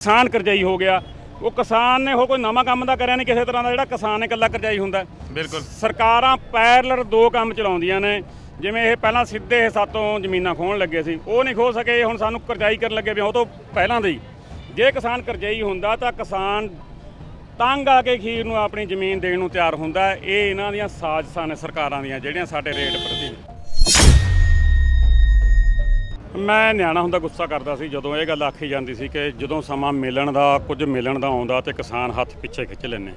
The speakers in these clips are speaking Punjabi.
ਕਿਸਾਨ ਕਰਜਾਈ ਹੋ ਗਿਆ। ਉਹ ਕਿਸਾਨ ਨੇ ਉਹ ਕੋਈ ਨਵਾਂ ਕੰਮ ਦਾ ਕਰਿਆ ਨਹੀਂ ਕਿਸੇ ਤਰ੍ਹਾਂ ਦਾ ਜਿਹੜਾ ਕਿਸਾਨ ਨੇ ਇਕੱਲਾ ਕਰਜਾਈ ਹੁੰਦਾ। ਬਿਲਕੁਲ। ਸਰਕਾਰਾਂ ਪੈਰਲਰ ਦੋ ਕੰਮ ਚਲਾਉਂਦੀਆਂ ਨੇ। ਜਿਵੇਂ ਇਹ ਪਹਿਲਾਂ ਸਿੱਧੇ ਇਹ ਸਾਤੋਂ ਜ਼ਮੀਨਾਂ ਖੋਹਣ ਲੱਗੇ ਸੀ। ਉਹ ਨਹੀਂ ਖੋ ਸਕੇ ਹੁਣ ਸਾਨੂੰ ਕਰਜਾਈ ਕਰਨ ਲੱਗੇ ਵੀ ਉਹ ਤੋਂ ਪਹਿਲਾਂ ਦੇ ਹੀ। ਜੇ ਕਿਸਾਨ ਕਰਜਾਈ ਹੁੰਦਾ ਤਾਂ ਕਿਸਾਨ ਤੰਗ ਆ ਕੇ ਖੀਰ ਨੂੰ ਆਪਣੀ ਜ਼ਮੀਨ ਦੇਣ ਨੂੰ ਤਿਆਰ ਹੁੰਦਾ। ਇਹ ਇਹਨਾਂ ਦੀਆਂ ਸਾਜ਼ਿਸ਼ਾਂ ਨੇ ਸਰਕਾਰਾਂ ਦੀਆਂ ਜਿਹੜੀਆਂ ਸਾਡੇ ਰੇਟ ਪ੍ਰਤੀ। ਮੈਂ ਨਿਆਣਾ ਹੁੰਦਾ ਗੁੱਸਾ ਕਰਦਾ ਸੀ ਜਦੋਂ ਇਹ ਗੱਲ ਆਖੀ ਜਾਂਦੀ ਸੀ ਕਿ ਜਦੋਂ ਸਮਾਂ ਮਿਲਣ ਦਾ ਕੁਝ ਮਿਲਣ ਦਾ ਆਉਂਦਾ ਤੇ ਕਿਸਾਨ ਹੱਥ ਪਿੱਛੇ ਖਿੱਚ ਲੈਂਦੇ।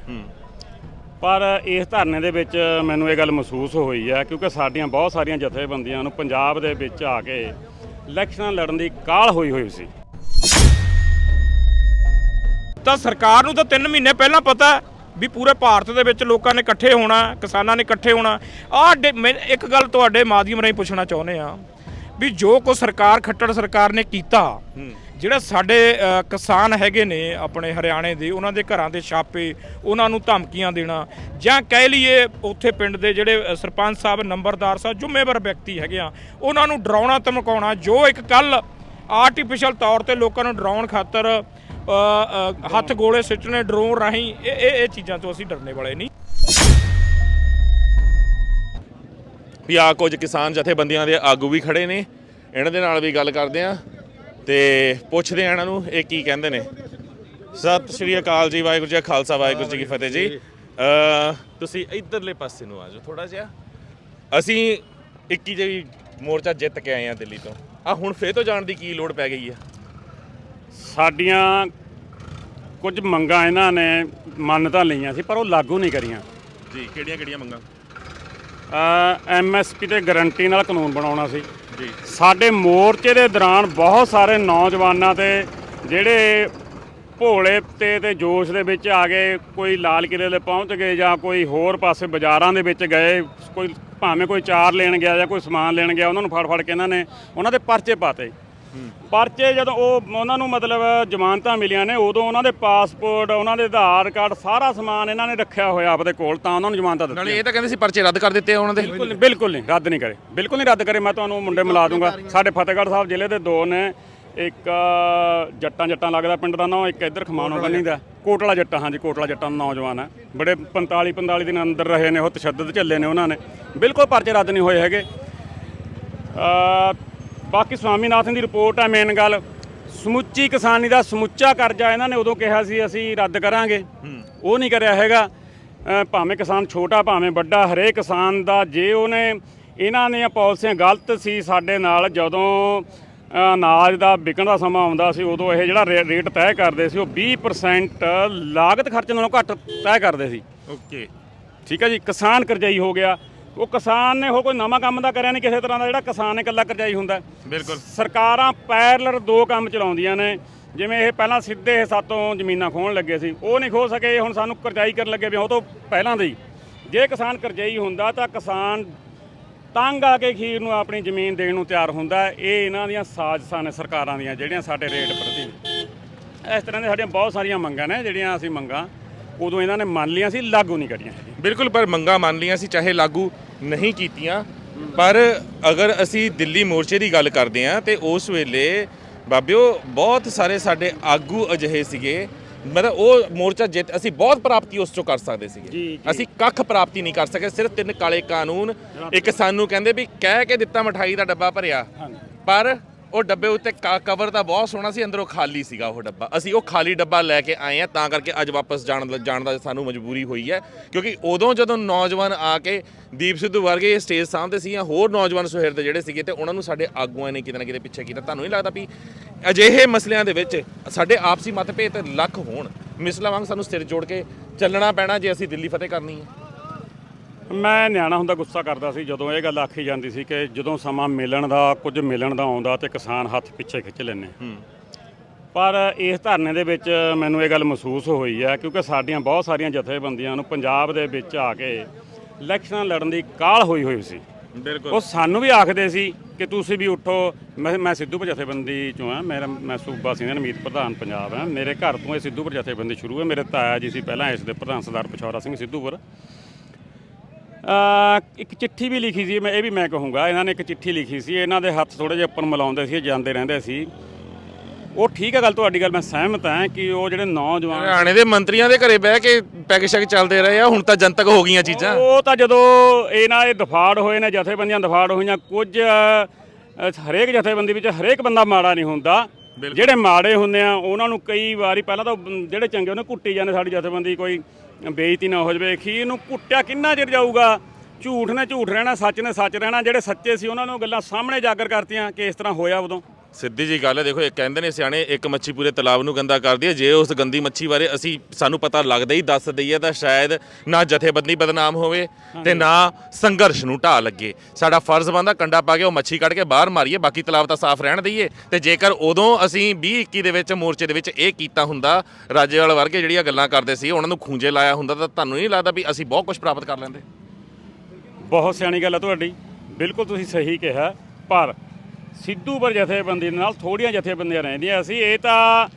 ਪਰ ਇਸ ਧਰਨੇ ਦੇ ਵਿੱਚ ਮੈਨੂੰ ਇਹ ਗੱਲ ਮਹਿਸੂਸ ਹੋਈ ਹੈ ਕਿਉਂਕਿ ਸਾਡੀਆਂ ਬਹੁਤ ਸਾਰੀਆਂ ਜਥੇਬੰਦੀਆਂ ਨੂੰ ਪੰਜਾਬ ਦੇ ਵਿੱਚ ਆ ਕੇ ਇਲੈਕਸ਼ਨਾਂ ਲੜਨ ਦੀ ਕਾਹਲ ਹੋਈ ਹੋਈ ਸੀ। ਤਾਂ ਸਰਕਾਰ ਨੂੰ ਤਾਂ 3 ਮਹੀਨੇ ਪਹਿਲਾਂ ਪਤਾ ਵੀ ਪੂਰੇ ਭਾਰਤ ਦੇ ਵਿੱਚ ਲੋਕਾਂ ਨੇ ਇਕੱਠੇ ਹੋਣਾ ਕਿਸਾਨਾਂ ਨੇ ਇਕੱਠੇ ਹੋਣਾ। ਮੈਂ ਇੱਕ ਗੱਲ ਤੁਹਾਡੇ ਮਾਧਿਅਮ ਰਾਹੀਂ ਪੁੱਛਣਾ ਚਾਹੁੰਦੇ ਆ ਵੀ ਜੋ ਕੋ ਸਰਕਾਰ ਖੱਟੜ ਸਰਕਾਰ ਨੇ ਕੀਤਾ ਜਿਹੜੇ ਸਾਡੇ ਕਿਸਾਨ ਹੈਗੇ ਨੇ ਆਪਣੇ ਹਰਿਆਣੇ ਦੇ ਉਹਨਾਂ ਦੇ ਘਰਾਂ ਦੇ ਛਾਪੇ ਉਹਨਾਂ ਨੂੰ ਧਮਕੀਆਂ ਦੇਣਾ ਜਾਂ ਕਹਿ ਲਈਏ ਉੱਥੇ ਪਿੰਡ ਦੇ ਜਿਹੜੇ ਸਰਪੰਚ ਸਾਹਿਬ ਨੰਬਰਦਾਰ ਸਾਹਿਬ ਜ਼ਿੰਮੇਵਾਰ ਵਿਅਕਤੀ ਹੈਗੇ ਆ ਉਹਨਾਂ ਨੂੰ ਡਰਾਉਣਾ ਧਮਕਾਉਣਾ ਜੋ ਇੱਕ ਕੱਲ ਆਰਟੀਫੀਸ਼ੀਅਲ ਤੌਰ ਤੇ ਲੋਕਾਂ ਨੂੰ ਡਰਾਉਣ ਖਾਤਰ ਹੱਥ ਗੋਲੇ ਸਿੱਟਣੇ ਡਰੋਨ ਰਾਹੀਂ ਇਹ ਇਹ ਇਹ ਚੀਜ਼ਾਂ ਤੋਂ ਅਸੀਂ ਡਰਨੇ ਵਾਲੇ ਨਹੀਂ। ਵੀ ਆ ਕੁਝ ਕਿਸਾਨ ਜਥੇਬੰਦੀਆਂ ਦੇ ਆਗੂ ਵੀ ਖੜੇ ਨੇ। ਇਹਨਾਂ ਦੇ ਨਾਲ ਵੀ ਗੱਲ ਕਰਦੇ ਆ ਤੇ ਪੁੱਛਦੇ ਆ ਇਹਨਾਂ ਨੂੰ ਇਹ ਕੀ ਕਹਿੰਦੇ ਨੇ। ਸਤਿ ਸ਼੍ਰੀ ਅਕਾਲ ਜੀ ਵਾਹਿਗੁਰੂ ਜੀ ਕਾ ਖਾਲਸਾ ਵਾਹਿਗੁਰੂ ਜੀ ਕੀ ਫਤਿਹ ਜੀ। ਅ ਤੁਸੀਂ ਇਧਰਲੇ ਪਾਸੇ ਨੂੰ ਆ ਜਾਓ ਥੋੜਾ ਜਿਹਾ। ਅਸੀਂ 21 ਜਿਹੜੀ ਮੋਰਚਾ ਜਿੱਤ ਕੇ ਆਏ ਆ ਦਿੱਲੀ ਤੋਂ। ਆ ਹੁਣ ਫੇਰ ਤੋਂ ਜਾਣ ਦੀ ਕੀ ਲੋੜ ਪੈ ਗਈ ਆ? ਸਾਡੀਆਂ ਕੁਝ ਮੰਗਾਂ ਇਹਨਾਂ ਨੇ ਮੰਨ ਤਾਂ ਲਈਆਂ ਸੀ ਪਰ ਉਹ ਲਾਗੂ ਨਹੀਂ ਕਰੀਆਂ। ਜੀ ਕਿਹੜੀਆਂ ਕਿਹੜੀਆਂ ਮੰਗਾਂ? ਐਮਐਸਪੀ ਤੇ ਗਾਰੰਟੀ ਨਾਲ ਕਾਨੂੰਨ ਬਣਾਉਣਾ ਸੀ। ਜੀ। ਸਾਡੇ ਮੋਰਚੇ ਦੇ ਦੌਰਾਨ ਬਹੁਤ ਸਾਰੇ ਨੌਜਵਾਨਾਂ ਤੇ ਜਿਹੜੇ ਭੋਲੇ ਤੇ ਤੇ ਜੋਸ਼ ਦੇ ਵਿੱਚ ਆ ਗਏ ਕੋਈ ਲਾਲ ਕਿਲੇ ਦੇ ਪਹੁੰਚ ਗਏ ਜਾਂ ਕੋਈ ਹੋਰ ਪਾਸੇ ਬਾਜ਼ਾਰਾਂ ਦੇ ਵਿੱਚ ਗਏ ਕੋਈ ਭਾਵੇਂ ਕੋਈ ਚਾਰ ਲੈਣ ਗਿਆ ਜਾਂ ਕੋਈ ਸਮਾਨ ਲੈਣ ਗਿਆ ਉਹਨਾਂ ਨੂੰ ਫੜ ਫੜ ਕੇ ਇਹਨਾਂ ਨੇ ਉਹਨਾਂ ਦੇ ਪਰਚੇ ਪਾਤੇ। ਪਰਚੇ ਜਦੋਂ ਉਹ ਉਹਨਾਂ ਨੂੰ ਮਤਲਬ ਜ਼ਮਾਨਤਾਂ ਮਿਲੀਆਂ ਨੇ ਉਦੋਂ ਉਹਨਾਂ ਦੇ ਪਾਸਪੋਰਟ ਉਹਨਾਂ ਦੇ ਆਧਾਰ ਕਾਰਡ ਸਾਰਾ ਸਮਾਨ ਇਹਨਾਂ ਨੇ ਰੱਖਿਆ ਹੋਇਆ ਆਪਦੇ ਕੋਲ ਤਾਂ ਉਹਨਾਂ ਨੂੰ ਜ਼ਮਾਨਤਾਂ ਦਿੱਤੀਆਂ। ਨਾਲੇ ਇਹ ਤਾਂ ਕਹਿੰਦੇ ਸੀ ਪਰਚੇ ਰੱਦ ਕਰ ਦਿੱਤੇ ਉਹਨਾਂ ਦੇ। ਬਿਲਕੁਲ ਨਹੀਂ ਬਿਲਕੁਲ ਨਹੀਂ ਰੱਦ ਨਹੀਂ ਕਰੇ। ਬਿਲਕੁਲ ਨਹੀਂ ਰੱਦ ਕਰੇ ਮੈਂ ਤੁਹਾਨੂੰ ਮੁੰਡੇ ਮਿਲਾ ਦੂੰਗਾ। ਸਾਡੇ ਫਤਿਹਗੜ੍ਹ ਸਾਹਿਬ ਜ਼ਿਲ੍ਹੇ ਦੇ ਦੋ ਨੇ ਇੱਕ ਜੱਟਾਂ ਜੱਟਾਂ ਲੱਗਦਾ ਪਿੰਡ ਦਾ ਨਾਂ ਇੱਕ ਇੱਧਰ ਖਮਾਣੋ ਕੰਨੀ ਦਾ। ਕੋਟਲਾ ਜੱਟਾਂ ਹਾਂਜੀ ਕੋਟਲਾ ਜੱਟਾਂ ਦਾ ਨੌਜਵਾਨ ਹੈ। ਬੜੇ 45 45 ਦਿਨ ਅੰਦਰ ਰਹੇ ਨੇ ਉਹ ਤਸ਼ੱਦਦ ਝੱਲੇ ਨੇ ਉਹਨਾਂ ਨੇ। ਬਿਲਕੁਲ ਪਰਚੇ ਰੱਦ ਨਹੀਂ ਹੋਏ ਹੈਗੇ। ਬਾਕੀ ਸਵਾਮੀਨਾਥਨ ਦੀ ਰਿਪੋਰਟ ਹੈ ਮੇਨ ਗੱਲ। ਸਮੁੱਚੀ ਕਿਸਾਨੀ ਦਾ ਸਮੁੱਚਾ ਕਰਜ਼ਾ ਇਹਨਾਂ ਨੇ ਉਦੋਂ ਕਿਹਾ ਸੀ ਅਸੀਂ ਰੱਦ ਕਰਾਂਗੇ। ਉਹ ਨਹੀਂ ਕਰਿਆ ਹੈਗਾ। ਭਾਵੇਂ ਕਿਸਾਨ ਛੋਟਾ ਭਾਵੇਂ ਵੱਡਾ ਹਰੇਕ ਕਿਸਾਨ ਦਾ ਜੇ ਉਹਨੇ ਇਹਨਾਂ ਦੀਆਂ ਪਾਲਿਸੀਆਂ ਗਲਤ ਸੀ ਸਾਡੇ ਨਾਲ ਜਦੋਂ ਅਨਾਜ ਦਾ ਵਿਕਣ ਦਾ ਸਮਾਂ ਆਉਂਦਾ ਸੀ ਉਦੋਂ ਇਹ ਜਿਹੜਾ ਰੇਟ ਤੈਅ ਕਰਦੇ ਸੀ ਉਹ 20% ਲਾਗਤ ਖਰਚ ਨਾਲੋਂ ਘੱਟ ਤੈਅ ਕਰਦੇ ਸੀ। ਓਕੇ। ਠੀਕ ਹੈ ਜੀ ਕਿਸਾਨ ਕਰਜਾਈ ਹੋ ਗਿਆ। ਉਹ ਕਿਸਾਨ ਨੇ ਉਹ ਕੋਈ ਨਵਾਂ ਕੰਮ ਦਾ ਕਰਿਆ ਨਹੀਂ ਕਿਸੇ ਤਰ੍ਹਾਂ ਦਾ ਜਿਹੜਾ ਕਿਸਾਨ ਨੇ ਇਕੱਲਾ ਕਰਜਾਈ ਹੁੰਦਾ। ਬਿਲਕੁਲ। ਸਰਕਾਰਾਂ ਪੈਰਲਰ ਦੋ ਕੰਮ ਚਲਾਉਂਦੀਆਂ ਨੇ ਜਿਵੇਂ ਇਹ ਪਹਿਲਾਂ ਸਿੱਧੇ ਇਹ ਸਾਤੋਂ ਜ਼ਮੀਨਾਂ ਖੋਹਣ ਲੱਗੇ ਸੀ ਉਹ ਨਹੀਂ ਖੋ ਸਕੇ ਹੁਣ ਸਾਨੂੰ ਕਰਜਾਈ ਕਰਨ ਲੱਗੇ ਵੀ ਉਹ ਤੋਂ ਪਹਿਲਾਂ ਦੇ ਹੀ। ਜੇ ਕਿਸਾਨ ਕਰਜਾਈ ਹੁੰਦਾ ਤਾਂ ਕਿਸਾਨ ਤੰਗ ਆ ਕੇ ਖੀਰ ਨੂੰ ਆਪਣੀ ਜ਼ਮੀਨ ਦੇਣ ਨੂੰ ਤਿਆਰ ਹੁੰਦਾ। ਇਹ ਇਹਨਾਂ ਦੀਆਂ ਸਾਜ਼ਿਸ਼ਾਂ ਨੇ ਸਰਕਾਰਾਂ ਦੀਆਂ ਜਿਹੜੀਆਂ ਸਾਡੇ ਰੇਟ ਪ੍ਰਤੀ। ਇਸ ਤਰ੍ਹਾਂ ਦੇ ਸਾਡੀਆਂ ਬਹੁਤ ਸਾਰੀਆਂ ਮੰਗਾਂ ਨੇ ਜਿਹੜੀਆਂ ਅਸੀਂ ਮੰਗਾਂ। ਉਦੋਂ ਇਹਨਾਂ ਨੇ ਮੰਨ ਲਈਆਂ ਸੀ ਲਾਗੂ ਨਹੀਂ ਕਰੀਆਂ ਬਿਲਕੁਲ ਪਰ ਮੰਗਾ ਮੰਨ ਲਈਆਂ ਸੀ ਚਾਹੇ ਲਾਗੂ ਨਹੀਂ ਕੀਤੀਆਂ। ਪਰ ਅਗਰ ਅਸੀਂ ਦਿੱਲੀ ਮੋਰਚੇ ਦੀ ਗੱਲ ਕਰਦੇ ਹਾਂ ਤੇ ਉਸ ਵੇਲੇ ਬਾਬਿਓ ਬਹੁਤ ਸਾਰੇ ਸਾਡੇ ਆਗੂ ਅਜਿਹੇ ਸੀਗੇ। ਮਤਲਬ ਉਹ ਮੋਰਚਾ ਜਿੱਤ ਅਸੀਂ ਬਹੁਤ ਪ੍ਰਾਪਤੀ ਉਸ ਚੋਂ ਕਰ ਸਕਦੇ ਸੀਗੇ। ਅਸੀਂ ਕੱਖ ਪ੍ਰਾਪਤੀ ਨਹੀਂ ਕਰ ਸਕੇ ਸਿਰਫ ਤਿੰਨ ਕਾਲੇ ਕਾਨੂੰਨ। ਇੱਕ ਸਾਨੂੰ ਕਹਿੰਦੇ ਵੀ ਕਹਿ ਕੇ ਦਿੱਤਾ ਮਠਾਈ ਦਾ ਡੱਬਾ ਭਰਿਆ। ਪਰ ਉਹ ਡੱਬੇ ਉੱਤੇ ਕਾ- ਕਵਰ ਤਾਂ ਬਹੁਤ ਸੋਹਣਾ ਸੀ, ਅੰਦਰੋਂ ਖਾਲੀ ਸੀਗਾ ਉਹ ਡੱਬਾ। ਅਸੀਂ ਉਹ ਖਾਲੀ ਡੱਬਾ ਲੈ ਕੇ ਆਏ ਆ, ਤਾਂ ਕਰਕੇ ਅੱਜ ਵਾਪਸ ਜਾਣ ਦਾ- ਜਾਣ ਦਾ ਸਾਨੂੰ ਮਜਬੂਰੀ ਹੋਈ ਹੈ, ਕਿਉਂਕਿ ਉਦੋਂ ਜਦੋਂ ਨੌਜਵਾਨ ਆ ਕੇ ਦੀਪ ਸਿੱਧੂ ਵਰਗੇ ਸਟੇਜ ਸਾਹਮਣੇ ਸੀ ਜਾਂ ਹੋਰ ਨੌਜਵਾਨ ਸੁਹਿਰਦ ਜਿਹੜੇ ਸੀਗੇ ਤੇ ਉਹਨਾਂ ਨੂੰ ਸਾਡੇ ਆਗੂਆਂ ਨੇ ਕਿਤੇ ਨਾ ਕਿਤੇ ਪਿੱਛੇ ਕੀਤਾ। ਤੁਹਾਨੂੰ ਨਹੀਂ ਲੱਗਦਾ ਵੀ ਅਜਿਹੇ ਮਸਲਿਆਂ ਦੇ ਵਿੱਚ ਸਾਡੇ ਆਪਸੀ ਮਤਭੇਦ ਲੱਖ ਹੋਣ। ਮਿਸਲਾਂ ਵਾਂਗ ਸਾਨੂੰ ਸਿਰ ਜੋੜ ਕੇ ਚੱਲਣਾ ਪੈਣਾ ਜੇ ਅਸੀਂ ਦਿੱਲੀ ਫਤਿਹ ਕਰਨੀ ਹੈ। ਮੈਂ ਨਿਆਣਾ ਹੁੰਦਾ ਗੁੱਸਾ ਕਰਦਾ ਸੀ ਜਦੋਂ ਇਹ ਗੱਲ ਆਖੀ ਜਾਂਦੀ ਸੀ ਕਿ ਜਦੋਂ ਸਮਾਂ ਮਿਲਣ ਦਾ ਕੁਝ ਮਿਲਣ ਦਾ ਆਉਂਦਾ ਤੇ ਕਿਸਾਨ ਹੱਥ ਪਿੱਛੇ ਖਿੱਚ ਲੈਂਦੇ। ਪਰ ਇਸ ਧਰਨੇ ਦੇ ਵਿੱਚ ਮੈਨੂੰ ਇਹ ਗੱਲ ਮਹਿਸੂਸ ਹੋਈ ਹੈ ਕਿਉਂਕਿ ਸਾਡੀਆਂ ਬਹੁਤ ਸਾਰੀਆਂ ਜਥੇਬੰਦੀਆਂ ਨੂੰ ਪੰਜਾਬ ਦੇ ਵਿੱਚ ਆ ਕੇ ਇਲੈਕਸ਼ਨਾਂ ਲੜਨ ਦੀ ਕਾਹਲ ਹੋਈ ਹੋਈ ਸੀ। ਬਿਲਕੁਲ। ਉਹ ਸਾਨੂੰ ਵੀ ਆਖਦੇ ਸੀ ਕਿ ਤੁਸੀਂ ਵੀ ਉੱਠੋ। ਮੈਂ ਮੈਂ ਸਿੱਧੂਪੁਰ ਜਥੇਬੰਦੀ ਚੋਂ ਆ ਮੇਰਾ ਮੈਂ ਸੂਬਾ ਸੀਨੀਅਰ ਮੀਤ ਪ੍ਰਧਾਨ ਪੰਜਾਬ ਹਾਂ। ਮੇਰੇ ਘਰ ਤੋਂ ਇਹ ਸਿੱਧੂਪੁਰ ਜਥੇਬੰਦੀ ਸ਼ੁਰੂ ਹੈ। ਮੇਰੇ ਤਾਇਆ ਜੀ ਸੀ ਪਹਿਲਾਂ ਇਸ ਦੇ ਪ੍ਰਧਾਨ ਸਰਦਾਰ ਪਛੌਰਾ ਸਿੰਘ ਸਿੱਧੂਪੁਰ। ਇੱਕ ਚਿੱਠੀ ਵੀ ਲਿਖੀ ਸੀ ਮੈਂ ਇਹ ਵੀ ਮੈਂ ਕਹੂੰਗਾ ਇਹਨਾਂ ਨੇ ਇੱਕ ਚਿੱਠੀ ਲਿਖੀ ਸੀ ਇਹਨਾਂ ਦੇ ਹੱਥ ਥੋੜੇ ਜਿਹਾ ਉੱਪਰ ਮਿਲਾਉਂਦੇ ਸੀ ਇਹ ਜਾਂਦੇ ਰਹਿੰਦੇ ਸੀ। ਉਹ ਠੀਕ ਹੈ ਗੱਲ ਤੁਹਾਡੀ ਗੱਲ ਮੈਂ ਸਹਿਮਤ ਹਾਂ ਕਿ ਉਹ ਜਿਹੜੇ ਨੌਜਵਾਨ ਹਰਿਆਣੇ ਦੇ ਮੰਤਰੀਆਂ ਦੇ ਘਰੇ ਬਹਿ ਕੇ ਪੈਗ ਸ਼ੈਗ ਚੱਲਦੇ ਰਹੇ ਆ ਹੁਣ ਤਾਂ ਜਨਤਕ ਹੋ ਗਈਆਂ ਚੀਜ਼ਾਂ। ਉਹ ਤਾਂ ਜਦੋਂ ਇਹਨਾਂ ਦੇ ਦਫਾੜ ਹੋਏ ਨੇ ਜਥੇਬੰਦੀਆਂ ਦਫਾੜ ਹੋਈਆਂ ਕੁਝ ਹਰੇਕ ਜਥੇਬੰਦੀ ਵਿੱਚ ਹਰੇਕ ਬੰਦਾ ਮਾੜਾ ਨਹੀਂ ਹੁੰਦਾ। ਜਿਹੜੇ ਮਾੜੇ ਹੁੰਦੇ ਆ ਉਹਨਾਂ ਨੂੰ ਕਈ ਵਾਰੀ ਪਹਿਲਾਂ ਤਾਂ ਜਿਹੜੇ ਚੰਗੇ ਉਹਨੇ ਕੁੱਟੀ ਜਾਂਦੇ ਸਾਡੀ ਜਥੇਬੰਦੀ ਕੋਈ ਬੇਇੱਜ਼ਤੀ ਨਾ ਹੋ ਜਾਵੇ ਖੀਰ ਨੂੰ ਕੁੱਟਿਆ ਕਿੰਨਾ ਚਿਰ ਜਾਊਗਾ? ਝੂਠ ਨੇ ਝੂਠ ਰਹਿਣਾ, ਸੱਚ ਨੇ ਸੱਚ ਰਹਿਣਾ, ਜਿਹੜੇ ਸੱਚੇ ਸੀ ਉਹਨਾਂ ਨੂੰ ਗੱਲਾਂ ਸਾਹਮਣੇ ਜਾਗਰ ਕਰਤੀਆਂ, ਕਿ ਇਸ ਤਰ੍ਹਾਂ ਹੋਇਆ ਉਦੋਂ? ਸਿੱਧੀ ਜੀ ਗੱਲ ਹੈ, ਦੇਖੋ, ਇਹ ਕਹਿੰਦੇ ਨੇ ਸਿਆਣੇ, ਇੱਕ ਮੱਛੀ ਪੂਰੇ ਤਲਾਬ ਨੂੰ ਗੰਦਾ ਕਰਦੀ ਹੈ ਜੇ ਉਸ ਗੰਦੀ ਮੱਛੀ ਬਾਰੇ ਅਸੀਂ, ਸਾਨੂੰ ਪਤਾ ਲੱਗਦਾ ਹੀ, ਦੱਸ ਦਈਏ ਤਾਂ ਸ਼ਾਇਦ ਨਾ ਜਥੇਬੰਦੀ ਬਦਨਾਮ ਹੋਵੇ ਤੇ ਨਾ ਸੰਘਰਸ਼ ਨੂੰ ਢਾਹ ਲੱਗੇ। ਸਾਡਾ ਫਰਜ਼ ਬਣਦਾ ਕੰਡਾ ਪਾ ਕੇ ਉਹ ਮੱਛੀ ਕੱਢ ਕੇ ਬਾਹਰ ਮਾਰੀਏ, ਬਾਕੀ ਤਲਾਬ ਤਾਂ ਸਾਫ਼ ਰਹਿਣ ਦਈਏ। ਤੇ ਜੇਕਰ ਉਦੋਂ ਅਸੀਂ 20 21 ਦੇ ਵਿੱਚ ਮੋਰਚੇ ਦੇ ਵਿੱਚ ਇਹ ਕੀਤਾ ਹੁੰਦਾ, ਰਾਜੇਵਾਲ ਵਰਗੇ ਜਿਹੜੀਆਂ ਗੱਲਾਂ ਕਰਦੇ ਸੀ, ਉਹਨਾਂ ਨੂੰ ਖੂੰਜੇ ਲਾਇਆ ਹੁੰਦਾ, ਤਾਂ ਤੁਹਾਨੂੰ ਨਹੀਂ ਲੱਗਦਾ ਵੀ ਅਸੀਂ ਬਹੁਤ ਕੁਝ ਪ੍ਰਾਪਤ ਕਰ ਲੈਂਦੇ? ਬਹੁਤ ਸਿਆਣੀ ਗੱਲ ਹੈ ਤੁਹਾਡੀ। ਬਿਲਕੁਲ ਤੁਸੀਂ ਸਹੀ ਕਿਹਾ, ਪਰ ਸਿੱਧੂ ਪਰ ਜਥੇਬੰਦੀ ਦੇ ਨਾਲ ਥੋੜੀਆਂ ਜਥੇਬੰਦੀਆਂ ਰਹਿੰਦੀਆਂ ਸੀ। ਇਹ ਤਾਂ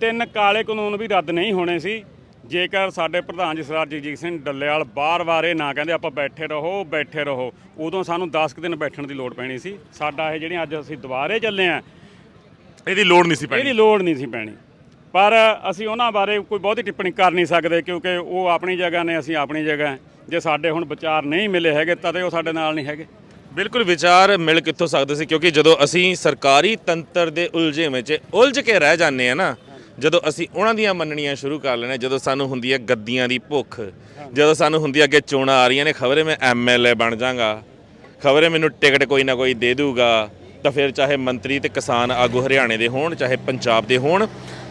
ਤਿੰਨ ਕਾਲੇ ਕਾਨੂੰਨ ਵੀ ਰੱਦ ਨਹੀਂ ਹੋਣੇ ਸੀ। ਜੇਕਰ ਸਾਡੇ ਪ੍ਰਧਾਨ ਜੀ ਸਰਦਾਰ ਜਗਜੀਤ ਸਿੰਘ ਡੱਲੇਵਾਲ ਬਾਰ-ਬਾਰ ਇਹ ਨਾ ਕਹਿੰਦੇ ਆਪਾਂ ਬੈਠੇ ਰਹੋ ਬੈਠੇ ਰਹੋ। ਉਦੋਂ ਸਾਨੂੰ 10 ਕੁ ਦਿਨ ਬੈਠਣ ਦੀ ਲੋੜ ਪੈਣੀ ਸੀ। ਸਾਡਾ ਇਹ ਜਿਹੜੀਆਂ ਅੱਜ ਅਸੀਂ ਦੁਬਾਰੇ ਚੱਲੇ ਆ ਇਹਦੀ ਲੋੜ ਨਹੀਂ ਸੀ ਪੈਣੀ। ਇਹਦੀ ਲੋੜ ਨਹੀਂ ਸੀ ਪੈਣੀ। ਪਰ ਅਸੀਂ ਉਹਨਾਂ ਬਾਰੇ ਕੋਈ ਬਹੁਤੀ ਟਿੱਪਣੀ ਕਰ ਨਹੀਂ ਸਕਦੇ ਕਿਉਂਕਿ ਉਹ ਆਪਣੀ ਜਗ੍ਹਾ ਨੇ ਅਸੀਂ ਆਪਣੀ ਜਗ੍ਹਾ। ਜੇ ਸਾਡੇ ਹੁਣ ਵਿਚਾਰ ਨਹੀਂ ਮਿਲੇ ਹੈਗੇ ਤਦੇ ਉਹ ਸਾਡੇ ਨਾਲ ਨਹੀਂ ਹੈਗੇ। ਬਿਲਕੁਲ ਵਿਚਾਰ ਮਿਲ ਕਿੱਥੋਂ ਸਕਦੇ ਸੀ, ਕਿਉਂਕਿ ਜਦੋਂ ਅਸੀਂ ਸਰਕਾਰੀ ਤੰਤਰ ਦੇ ਉਲਝੇ ਵਿੱਚ ਉਲਝ ਕੇ ਰਹਿ ਜਾਂਦੇ ਆ ਨਾ, ਜਦੋਂ ਅਸੀਂ ਉਹਨਾਂ ਦੀਆਂ ਮੰਨਣੀਆਂ ਸ਼ੁਰੂ ਕਰ ਲੈਣੇ ਜਦੋਂ ਸਾਨੂੰ ਹੁੰਦੀ ਹੈ ਗੱਦੀਆਂ ਦੀ ਭੁੱਖ, ਜਦੋਂ ਸਾਨੂੰ ਹੁੰਦੀ ਹੈ ਅੱਗੇ ਚੋਣਾਂ ਆ ਰਹੀਆਂ ਨੇ, ਖਬਰੇ ਮੈਂ ਐਮਐਲਏ ਬਣ ਜਾਗਾ, ਖਬਰੇ ਮੈਨੂੰ ਟਿਕਟ ਕੋਈ ਨਾ ਕੋਈ ਦੇ ਦੂਗਾ, ਤਾਂ ਫਿਰ ਚਾਹੇ ਮੰਤਰੀ ਤੇ ਕਿਸਾਨ ਆਗੂ ਹਰਿਆਣੇ ਦੇ ਹੋਣ, ਚਾਹੇ ਪੰਜਾਬ ਦੇ ਹੋਣ,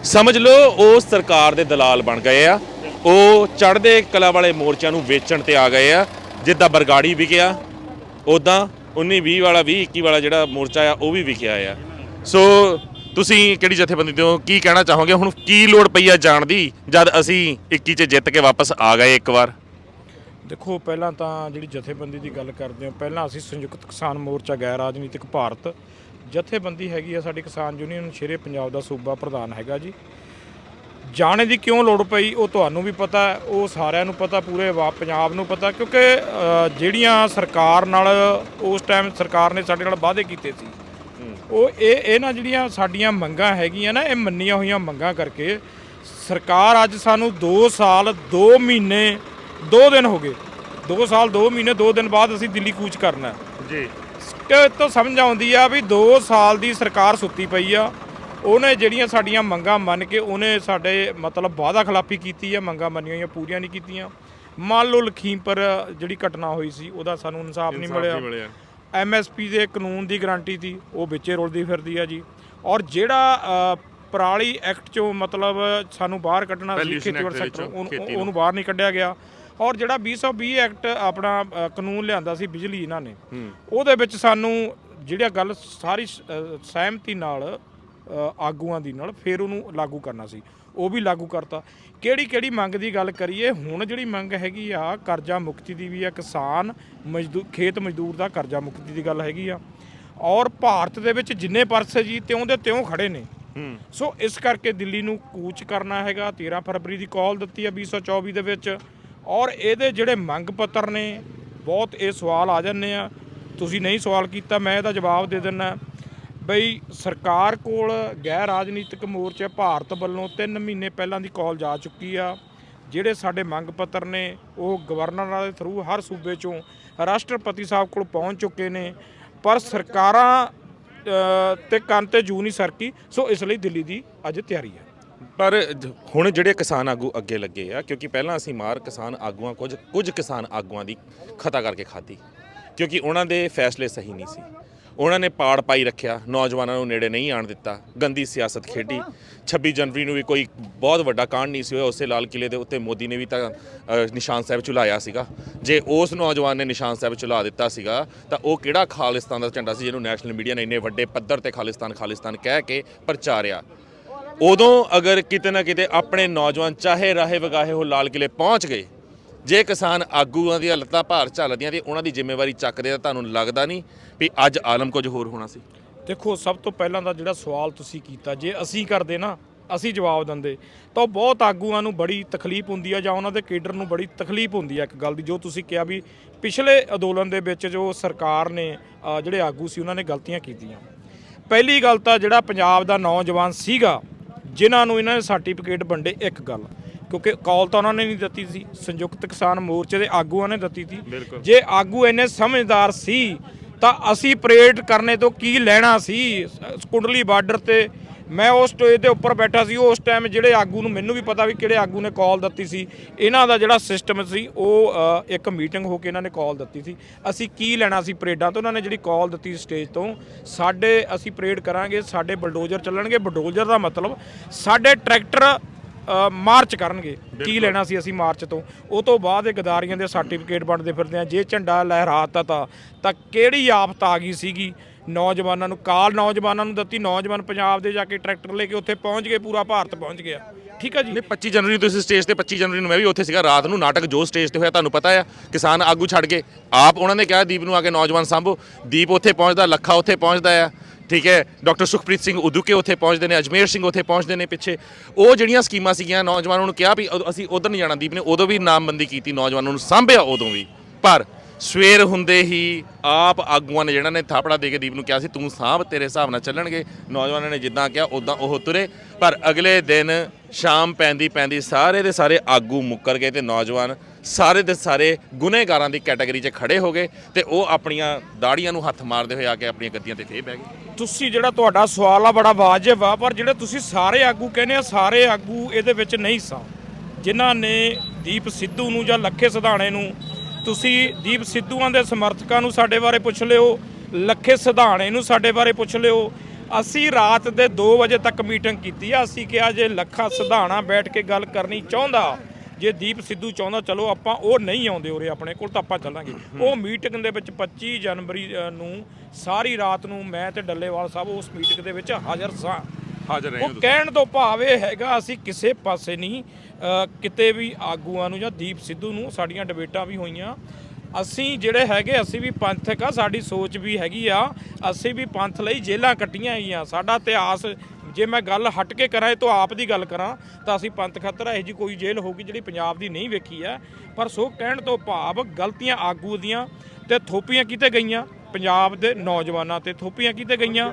ਸਮਝ ਲਓ ਉਹ ਸਰਕਾਰ ਦੇ ਦਲਾਲ ਬਣ ਗਏ ਆ, ਉਹ ਚੜ੍ਹਦੇ ਕਲਾ ਵਾਲੇ ਮੋਰਚਿਆਂ ਨੂੰ ਵੇਚਣ ਤੇ ਆ ਗਏ ਆ, ਜਿੱਦਾਂ ਬਰਗਾੜੀ ਵਿਕਿਆ ਉਦਾਂ 19 20 ਵਾਲਾ 20 21 ਵਾਲਾ ਜਿਹੜਾ ਮੋਰਚਾ ਆ, ਉਹ ਵੀ ਵਿਕਿਆ ਆ। ਸੋ ਤੁਸੀਂ ਕਿਹੜੀ ਜਥੇਬੰਦੀ ਤੋਂ ਕੀ ਕਹਿਣਾ ਚਾਹੋਗੇ? ਹੁਣ ਕੀ ਲੋੜ ਪਈ ਆ ਜਾਣ ਦੀ, ਜਦ ਅਸੀਂ 21 ਚ ਜਿੱਤ ਕੇ ਵਾਪਸ ਆ ਗਏ ਇੱਕ ਵਾਰ? ਦੇਖੋ, ਪਹਿਲਾਂ ਤਾਂ ਜਿਹੜੀ ਜਥੇਬੰਦੀ ਦੀ ਗੱਲ ਕਰਦੇ ਹਾਂ, ਪਹਿਲਾਂ ਅਸੀਂ ਸੰਯੁਕਤ ਕਿਸਾਨ ਮੋਰਚਾ, ਗੈਰ ਰਾਜਨੀਤਿਕ ਭਾਰਤ ਜਥੇਬੰਦੀ ਹੈਗੀ ਆ ਸਾਡੀ ਕਿਸਾਨ ਯੂਨੀਅਨ ਸ਼ੇਰੇ ਪੰਜਾਬ ਦਾ ਸੂਬਾ ਪ੍ਰਧਾਨ ਹੈਗਾ ਜੀ। ਜਾਣੇ ਦੀ ਕਿਉਂ ਲੋੜ ਪਈ ਉਹ ਤੁਹਾਨੂੰ ਵੀ ਪਤਾ ਉਹ ਸਾਰਿਆਂ ਨੂੰ ਪਤਾ ਪੂਰੇ ਪੰਜਾਬ ਨੂੰ ਪਤਾ ਕਿਉਂਕਿ ਜਿਹੜੀਆਂ ਸਰਕਾਰ ਨਾਲ ਉਸ ਟਾਈਮ ਸਰਕਾਰ ਨੇ ਸਾਡੇ ਨਾਲ ਵਾਅਦੇ ਕੀਤੇ ਸੀ ਉਹ ਇਹ ਇਹ ਨਾ ਜਿਹੜੀਆਂ ਸਾਡੀਆਂ ਮੰਗਾਂ ਹੈਗੀਆਂ ਨਾ ਇਹ ਮੰਨੀਆਂ ਹੋਈਆਂ ਮੰਗਾਂ ਕਰਕੇ ਸਰਕਾਰ ਅੱਜ ਸਾਨੂੰ 2 ਸਾਲ 2 ਮਹੀਨੇ 2 ਦਿਨ ਹੋ ਗਏ 2 ਸਾਲ 2 ਮਹੀਨੇ 2 ਦਿਨ ਬਾਅਦ ਅਸੀਂ ਦਿੱਲੀ ਕੂਚ ਕਰਨਾ। ਜੀ। ਤੋਂ ਸਮਝ ਆਉਂਦੀ ਆ ਵੀ 2 ਸਾਲ ਦੀ ਸਰਕਾਰ ਸੁੱਤੀ ਪਈ ਆ ਉਹਨੇ ਜਿਹੜੀਆਂ ਸਾਡੀਆਂ ਮੰਗਾਂ ਮੰਨ ਕੇ ਉਹਨੇ ਸਾਡੇ ਮਤਲਬ ਵਾਅਦਾ ਖਿਲਾਫੀ ਕੀਤੀ ਆ ਮੰਗਾਂ ਮੰਨੀਆਂ ਹੋਈਆਂ ਪੂਰੀਆਂ ਨਹੀਂ ਕੀਤੀਆਂ। ਮੰਨ ਲਓ ਲਖੀਮਪੁਰ ਜਿਹੜੀ ਘਟਨਾ ਹੋਈ ਸੀ ਉਹਦਾ ਸਾਨੂੰ ਇਨਸਾਫ ਨਹੀਂ ਮਿਲਿਆ। ਐਮਐਸਪੀ ਦੇ ਕਾਨੂੰਨ ਦੀ ਗਾਰੰਟੀ ਸੀ ਉਹ ਵਿੱਚੇ ਰੁਲਦੀ ਫਿਰਦੀ ਆ ਜੀ। ਔਰ ਜਿਹੜਾ ਪਰਾਲੀ ਐਕਟ ਚੋਂ ਮਤਲਬ ਸਾਨੂੰ ਬਾਹਰ ਕੱਢਣਾ ਸੀ ਖੇਤੀਬਾੜੀ ਸੈਕਟਰ ਉਹਨੂੰ ਬਾਹਰ ਨਹੀਂ ਕੱਢਿਆ ਗਿਆ। ਔਰ ਜਿਹੜਾ 2020 ਐਕਟ ਆਪਣਾ ਕਾਨੂੰਨ ਲਿਆਂਦਾ ਸੀ ਬਿਜਲੀ ਇਹਨਾਂ ਨੇ ਉਹਦੇ ਵਿੱਚ ਸਾਨੂੰ ਜਿਹੜਾ ਗੱਲ ਸਾਰੀ ਸਹਿਮਤੀ ਨਾਲ ਆਗੂਆਂ ਦੀ ਨਾਲ ਫਿਰ ਉਹਨੂੰ ਲਾਗੂ ਕਰਨਾ ਸੀ। ਉਹ ਵੀ ਲਾਗੂ ਕਰਤਾ। ਕਿਹੜੀ ਕਿਹੜੀ ਮੰਗ ਦੀ ਗੱਲ ਕਰੀਏ ਹੁਣ ਜਿਹੜੀ ਮੰਗ ਹੈਗੀ ਆ ਕਰਜ਼ਾ ਮੁਕਤੀ ਦੀ ਵੀ ਆ ਕਿਸਾਨ ਮਜ਼ਦੂਰ ਖੇਤ ਮਜ਼ਦੂਰ ਦਾ ਕਰਜ਼ਾ ਮੁਕਤੀ ਦੀ ਗੱਲ ਹੈਗੀ ਆ। ਔਰ ਭਾਰਤ ਦੇ ਵਿੱਚ ਜਿੰਨੇ ਪਰਸ ਜੀ ਤਿਉਂ ਦੇ ਤਿਉਂ ਖੜੇ ਨੇ। ਸੋ ਇਸ ਕਰਕੇ ਦਿੱਲੀ ਨੂੰ ਕੂਚ ਕਰਨਾ ਹੈਗਾ। 13 ਫਰਵਰੀ ਦੀ ਕਾਲ ਦਿੱਤੀ ਆ 2024 ਦੇ ਵਿੱਚ। ਔਰ ਇਹਦੇ ਜਿਹੜੇ ਮੰਗ ਪੱਤਰ ਨੇ ਬਹੁਤ ਇਹ ਸਵਾਲ ਆ ਜਾਂਦੇ ਆ। ਤੁਸੀਂ ਨਹੀਂ ਸਵਾਲ ਕੀਤਾ ਮੈਂ ਇਹਦਾ ਜਵਾਬ ਦੇ ਦਿੰਨਾ। ਬਈ ਸਰਕਾਰ ਕੋਲ ਗੈਰ ਰਾਜਨੀਤਿਕ ਮੋਰਚੇ ਭਾਰਤ ਵੱਲੋਂ 3 ਮਹੀਨੇ ਪਹਿਲਾਂ ਦੀ ਕਾਲ ਜਾ ਚੁੱਕੀ ਆ। ਜਿਹੜੇ ਸਾਡੇ ਮੰਗ ਪੱਤਰ ਨੇ, ਉਹ ਗਵਰਨਰਾਂ ਦੇ ਥਰੂ ਹਰ ਸੂਬੇ ਚੋਂ ਰਾਸ਼ਟਰਪਤੀ ਸਾਹਿਬ ਕੋਲ ਪਹੁੰਚ ਚੁੱਕੇ ਨੇ। ਪਰ ਸਰਕਾਰਾਂ ਤੇ ਕੰਨ ਤੇ ਜੂ ਨਹੀਂ ਸਰਕੀ, ਸੋ ਇਸ ਲਈ ਦਿੱਲੀ ਦੀ ਅੱਜ ਤਿਆਰੀ ਹੈ। ਪਰ ਹੁਣ ਜਿਹੜੇ ਕਿਸਾਨ ਆਗੂ ਅੱਗੇ ਲੱਗੇ ਆ, ਕਿਉਂਕਿ ਪਹਿਲਾਂ ਅਸੀਂ ਮਾਰ ਕਿਸਾਨ ਆਗੂਆਂ, ਕੁਝ ਕੁਝ ਕਿਸਾਨ ਆਗੂਆਂ ਦੀ ਖਤਾ ਕਰਕੇ ਖਾਧੀ। ਕਿਉਂਕਿ ਉਹਨਾਂ ਦੇ ਫੈਸਲੇ ਸਹੀ ਨਹੀਂ ਸੀ। ਉਹਨਾਂ ਨੇ ਪਾੜ ਪਾਈ ਰੱਖਿਆ ਨੌਜਵਾਨਾਂ ਨੂੰ ਨੇੜੇ ਨਹੀਂ ਆਣ ਦਿੱਤਾ ਗੰਦੀ ਸਿਆਸਤ ਖੇਡੀ। 26 ਜਨਵਰੀ ਨੂੰ ਵੀ ਕੋਈ ਬਹੁਤ ਵੱਡਾ ਕਾਂਡ ਨਹੀਂ ਸੀ ਹੋਇਆ ਉਸੇ ਲਾਲ ਕਿਲੇ ਦੇ ਉੱਤੇ ਮੋਦੀ ਨੇ ਵੀ ਤਾਂ ਅ, ਨਿਸ਼ਾਨ ਸਾਹਿਬ ਝੁਲਾਇਆ ਸੀਗਾ। ਜੇ ਉਸ ਨੌਜਵਾਨ ਨੇ ਨਿਸ਼ਾਨ ਸਾਹਿਬ ਝੁਲਾ ਦਿੱਤਾ ਸੀਗਾ ਤਾਂ ਉਹ ਕਿਹੜਾ ਖਾਲਿਸਤਾਨ ਦਾ ਝੰਡਾ ਸੀ ਜਿਹਨੂੰ ਨੈਸ਼ਨਲ ਮੀਡੀਆ ਨੇ ਇੰਨੇ ਵੱਡੇ ਪੱਧਰ ਤੇ ਖਾਲਿਸਤਾਨ ਖਾਲਿਸਤਾਨ ਕਹਿ ਕੇ ਪ੍ਰਚਾਰਿਆ? ਉਦੋਂ ਅਗਰ ਕਿਤੇ ਨਾ ਕਿਤੇ ਆਪਣੇ ਨੌਜਵਾਨ ਚਾਹੇ ਰਾਹੇ ਵਗਾਹੇ ਉਹ ਲਾਲ ਕਿਲੇ ਪਹੁੰਚ ਗਏ ਜੇ ਕਿਸਾਨ ਆਗੂਆਂ ਦੀਆਂ ਲੱਤਾਂ ਭਾਰ ਝੱਲਦੀਆਂ ਤੇ ਉਹਨਾਂ ਦੀ ਜ਼ਿੰਮੇਵਾਰੀ ਚੱਕਦੇ ਤਾਂ ਤੁਹਾਨੂੰ ਲੱਗਦਾ ਨਹੀਂ ਵੀ ਅੱਜ ਆਲਮ ਕੁਝ ਹੋਰ ਹੋਣਾ ਸੀ? ਦੇਖੋ, ਸਭ ਤੋਂ ਪਹਿਲਾਂ ਦਾ ਜਿਹੜਾ ਸਵਾਲ ਤੁਸੀਂ ਕੀਤਾ, ਜੇ ਅਸੀਂ ਕਰਦੇ ਨਾ, ਅਸੀਂ ਜਵਾਬ ਦਿੰਦੇ, ਤਾਂ ਉਹ ਬਹੁਤ ਆਗੂਆਂ ਨੂੰ ਬੜੀ ਤਕਲੀਫ ਹੁੰਦੀ ਆ ਜਾਂ ਉਹਨਾਂ ਦੇ ਕੇਡਰ ਨੂੰ ਬੜੀ ਤਕਲੀਫ ਹੁੰਦੀ ਆ ਇੱਕ ਗੱਲ ਦੀ, ਜੋ ਤੁਸੀਂ ਕਿਹਾ ਵੀ ਪਿਛਲੇ ਅੰਦੋਲਨ ਦੇ ਵਿੱਚ ਜੋ ਸਰਕਾਰ ਨੇ ਜਿਹੜੇ ਆਗੂ ਸੀ, ਉਹਨਾਂ ਨੇ ਗਲਤੀਆਂ ਕੀਤੀਆਂ। ਪਹਿਲੀ ਗੱਲ ਤਾਂ ਜਿਹੜਾ ਪੰਜਾਬ ਦਾ ਨੌਜਵਾਨ ਸੀਗਾ, ਜਿਨ੍ਹਾਂ ਨੂੰ ਇਹਨਾਂ ਨੇ ਸਰਟੀਫਿਕੇਟ ਵੰਡੇ, ਇੱਕ ਗੱਲ। ਕਿਉਂਕਿ ਕਾਲ ਤਾਂ ਉਹਨਾਂ ਨੇ ਨਹੀਂ ਦਿੱਤੀ ਸੀ ਸੰਯੁਕਤ ਕਿਸਾਨ ਮੋਰਚੇ ਦੇ ਆਗੂਆਂ ਨੇ ਦਿੱਤੀ ਸੀ। ਜੇ ਆਗੂ ਇੰਨੇ ਸਮਝਦਾਰ ਸੀ ਤਾਂ ਅਸੀਂ ਪਰੇਡ ਕਰਨੇ ਤੋਂ ਕੀ ਲੈਣਾ ਸੀ? ਕੁੰਡਲੀ ਬਾਰਡਰ ਤੇ ਮੈਂ ਉਸ ਸਟੇਜ ਦੇ ਉੱਪਰ ਬੈਠਾ ਸੀ। ਉਸ ਟਾਈਮ ਜਿਹੜੇ ਆਗੂ ਨੂੰ ਮੈਨੂੰ ਵੀ ਪਤਾ ਵੀ ਕਿਹੜੇ ਆਗੂ ਨੇ ਕਾਲ ਦਿੱਤੀ ਸੀ। ਇਹਨਾਂ ਦਾ ਜਿਹੜਾ ਸਿਸਟਮ ਸੀ ਉਹ ਇੱਕ ਮੀਟਿੰਗ ਹੋ ਕੇ ਇਹਨਾਂ ਨੇ ਕਾਲ ਦਿੱਤੀ ਸੀ। ਅਸੀਂ ਕੀ ਲੈਣਾ ਸੀ ਪਰੇਡਾਂ ਤੋਂ? ਉਹਨਾਂ ਨੇ ਜਿਹੜੀ ਕਾਲ ਦਿੱਤੀ ਸਟੇਜ ਤੋਂ ਸਾਡੇ ਅਸੀਂ ਪਰੇਡ ਕਰਾਂਗੇ ਸਾਡੇ ਬਲਡੋਜ਼ਰ ਚੱਲਣਗੇ। ਬਲਡੋਜ਼ਰ ਦਾ ਮਤਲਬ ਸਾਡੇ ਟਰੈਕਟਰ ਮਾਰਚ ਕਰਨਗੇ। ਕੀ ਲੈਣਾ ਸੀ ਅਸੀਂ ਮਾਰਚ ਤੋਂ? ਉਹ ਤੋਂ ਬਾਅਦ ਇਹ ਗਦਾਰੀਆਂ ਦੇ ਸਰਟੀਫਿਕੇਟ ਬਣਦੇ ਫਿਰਦੇ ਆ। ਜੇ ਝੰਡਾ ਲਹਿਰਾਤਾ ਤਾਂ ਤਾਂ ਕਿਹੜੀ ਆਫਤ ਆ ਗਈ ਸੀਗੀ? ਨੌਜਵਾਨਾਂ ਨੂੰ ਕਾਲ ਨੌਜਵਾਨਾਂ ਨੂੰ ਦਿੱਤੀ ਨੌਜਵਾਨ ਪੰਜਾਬ ਦੇ ਜਾ ਕੇ ਟਰੈਕਟਰ ਲੈ ਕੇ ਉੱਥੇ ਪਹੁੰਚ ਗਏ ਪੂਰਾ ਭਾਰਤ ਪਹੁੰਚ ਗਿਆ। ਠੀਕ ਆ ਜੀ? ਨਹੀਂ 25 ਜਨਵਰੀ ਤੁਸੀਂ ਸਟੇਜ ਤੇ 25 ਜਨਵਰੀ ਨੂੰ ਮੈਂ ਵੀ ਉੱਥੇ ਸੀਗਾ। ਰਾਤ ਨੂੰ ਨਾਟਕ ਜੋ ਸਟੇਜ ਤੇ ਹੋਇਆ ਤੁਹਾਨੂੰ ਪਤਾ ਆ ਕਿਸਾਨ ਆਗੂ ਛੱਡ ਕੇ ਆਪ ਉਹਨਾਂ ਨੇ ਕਿਹਾ ਦੀਪ ਨੂੰ ਆ ਕੇ ਨੌਜਵਾਨ ਸੰਭੋ। ਦੀਪ ਉੱਥੇ ਪਹੁੰਚਦਾ ਲੱਖਾ ਉੱਥੇ ਪਹੁੰਚਦਾ ਆ। ਠੀਕ ਹੈ, ਡਾਕਟਰ ਸੁਖਪ੍ਰੀਤ ਸਿੰਘ ਉਦੂਕੇ ਉੱਥੇ ਪਹੁੰਚਦੇ ਨੇ, ਅਜਮੇਰ ਸਿੰਘ ਉੱਥੇ ਪਹੁੰਚਦੇ ਨੇ ਪਿੱਛੇ। ਉਹ ਜਿਹੜੀਆਂ ਸਕੀਮਾਂ ਸੀਗੀਆਂ, ਨੌਜਵਾਨਾਂ ਨੂੰ ਕਿਹਾ ਵੀ ਉਦੋਂ, ਅਸੀਂ ਉਧਰ ਨਹੀਂ ਜਾਣਾ, ਦੀਪ ਨੇ ਉਦੋਂ ਵੀ ਨਾਮਬੰਦੀ ਕੀਤੀ ਨੌਜਵਾਨਾਂ ਨੂੰ, ਸਾਂਭਿਆ ਉਦੋਂ ਵੀ। ਪਰ ਸਵੇਰ ਹੁੰਦੇ ਹੀ ਆਪ ਆਗੂਆਂ ਨੇ ਜਿਹੜਾ ਨੇ ਥਾਪੜਾ ਦੇ ਕੇ ਦੀਪ ਨੂੰ ਕਿਹਾ ਸੀ, ਤੂੰ ਸਾਂਭ, ਤੇਰੇ ਹਿਸਾਬ ਨਾਲ ਚੱਲਣਗੇ। ਨੌਜਵਾਨਾਂ ਨੇ ਜਿੱਦਾਂ ਕਿਹਾ, ਉਦਾਂ ਉਹ ਤੁਰੇ। ਪਰ ਅਗਲੇ ਦਿਨ ਸ਼ਾਮ ਪੈਂਦੀ ਪੈਂਦੀ ਸਾਰੇ ਦੇ ਸਾਰੇ ਆਗੂ ਮੁੱਕਰ ਗਏ ਤੇ ਨੌਜਵਾਨ ਸਾਰੇ ਦੇ ਸਾਰੇ ਗੁਨੇਗਾਰਾਂ ਦੀ ਕੈਟਾਗਰੀ 'ਚ ਖੜੇ ਹੋ ਗਏ ਤੇ ਉਹ ਆਪਣੀਆਂ ਦਾੜੀਆਂ ਨੂੰ ਹੱਥ ਮਾਰਦੇ ਹੋਏ ਆ ਕੇ ਆਪਣੀਆਂ ਗੱਦੀਆਂ ਤੇ ਫੇਰ ਬਹਿ ਗਏ। ਤੁਸੀਂ ਜਿਹੜਾ ਤੁਹਾਡਾ ਸਵਾਲ ਆ ਬੜਾ ਵਾਜਬ ਆ, ਪਰ ਜਿਹੜੇ ਤੁਸੀਂ ਸਾਰੇ ਆਗੂ ਕਹਿੰਦੇ ਆ, ਸਾਰੇ ਆਗੂ ਇਹਦੇ ਵਿੱਚ ਨਹੀਂ ਸਨ ਜਿਨ੍ਹਾਂ ਨੇ ਦੀਪ ਸਿੱਧੂ ਨੂੰ ਜਾਂ ਲੱਖੇ ਸਿਧਾਣੇ ਨੂੰ, ਤੁਸੀਂ ਦੀਪ ਸਿੱਧੂਆਂ ਦੇ ਸਮਰਥਕਾਂ ਨੂੰ ਸਾਡੇ ਬਾਰੇ ਪੁੱਛ ਲਿਓ, ਲੱਖੇ ਸਿਧਾਣੇ ਨੂੰ ਸਾਡੇ ਬਾਰੇ ਪੁੱਛ ਲਿਓ। ਅਸੀਂ ਰਾਤ ਦੇ 2 ਵਜੇ ਤੱਕ ਮੀਟਿੰਗ ਕੀਤੀ ਆ। ਅਸੀਂ ਕਿਹਾ ਜੇ ਲੱਖਾ ਸਿਧਾਣਾ ਬੈਠ ਕੇ ਗੱਲ ਕਰਨੀ ਚਾਹੁੰਦਾ ਜੇ ਦੀਪ ਸਿੱਧੂ ਚਾਹੁੰਦਾ ਚਲੋ ਆਪਾਂ ਉਹ ਨਹੀਂ ਆਉਂਦੇ ਉਰੇ ਆਪਣੇ ਕੋਲ ਤਾਂ ਆਪਾਂ ਚੱਲਾਂਗੇ। ਉਹ ਮੀਟਿੰਗ ਦੇ ਵਿੱਚ 25 ਜਨਵਰੀ ਨੂੰ ਸਾਰੀ ਰਾਤ ਨੂੰ ਮੈਂ ਤੇ ਡੱਲੇਵਾਲ ਸਾਹਿਬ ਉਸ ਮੀਟਿੰਗ ਦੇ ਵਿੱਚ ਹਾਜ਼ਰ ਸਾਂ। ਹਾਜ਼ਰ ਰਹੇ ਉਹ ਕਹਿਣ ਤੋਂ ਭਾਵ ਇਹ ਹੈਗਾ ਅਸੀਂ ਕਿਸੇ ਪਾਸੇ ਨਹੀਂ ਕਿਤੇ ਵੀ ਆਗੂਆਂ ਨੂੰ ਜਾਂ ਦੀਪ ਸਿੱਧੂ ਨੂੰ ਸਾਡੀਆਂ ਡਿਬੇਟਾਂ ਵੀ ਹੋਈਆਂ। ਅਸੀਂ ਜਿਹੜੇ ਹੈਗੇ ਅਸੀਂ ਵੀ ਪੰਥਕ ਆ ਸਾਡੀ ਸੋਚ ਵੀ ਹੈਗੀ ਆ। ਅਸੀਂ ਵੀ ਪੰਥ ਲਈ ਜੇਲਾਂ ਕੱਟੀਆਂ ਹੈਗੀਆਂ ਸਾਡਾ ਇਤਿਹਾਸ ਜੇ ਮੈਂ ਗੱਲ ਹਟ ਕੇ ਕਰਾਂ, ਇਹ ਤੋਂ ਆਪ ਦੀ ਗੱਲ ਕਰਾਂ, ਤਾਂ ਅਸੀਂ ਪੰਥ ਖਾਤਰ ਇਹੋ ਜੀ ਕੋਈ ਜੇਲ੍ਹ ਹੋਊਗੀ ਜਿਹੜੀ ਪੰਜਾਬ ਦੀ ਨਹੀਂ ਵੇਖੀ ਆ ਪਰ ਸੋ ਕਹਿਣ ਤੋਂ ਭਾਵ ਗਲਤੀਆਂ ਆਗੂ ਦੀਆਂ ਤੇ ਥੋਪੀਆਂ ਕੀਤੇ ਗਈਆਂ? ਪੰਜਾਬ ਦੇ ਨੌਜਵਾਨਾਂ ਤੇ ਥੋਪੀਆਂ ਕੀਤੇ ਗਈਆਂ?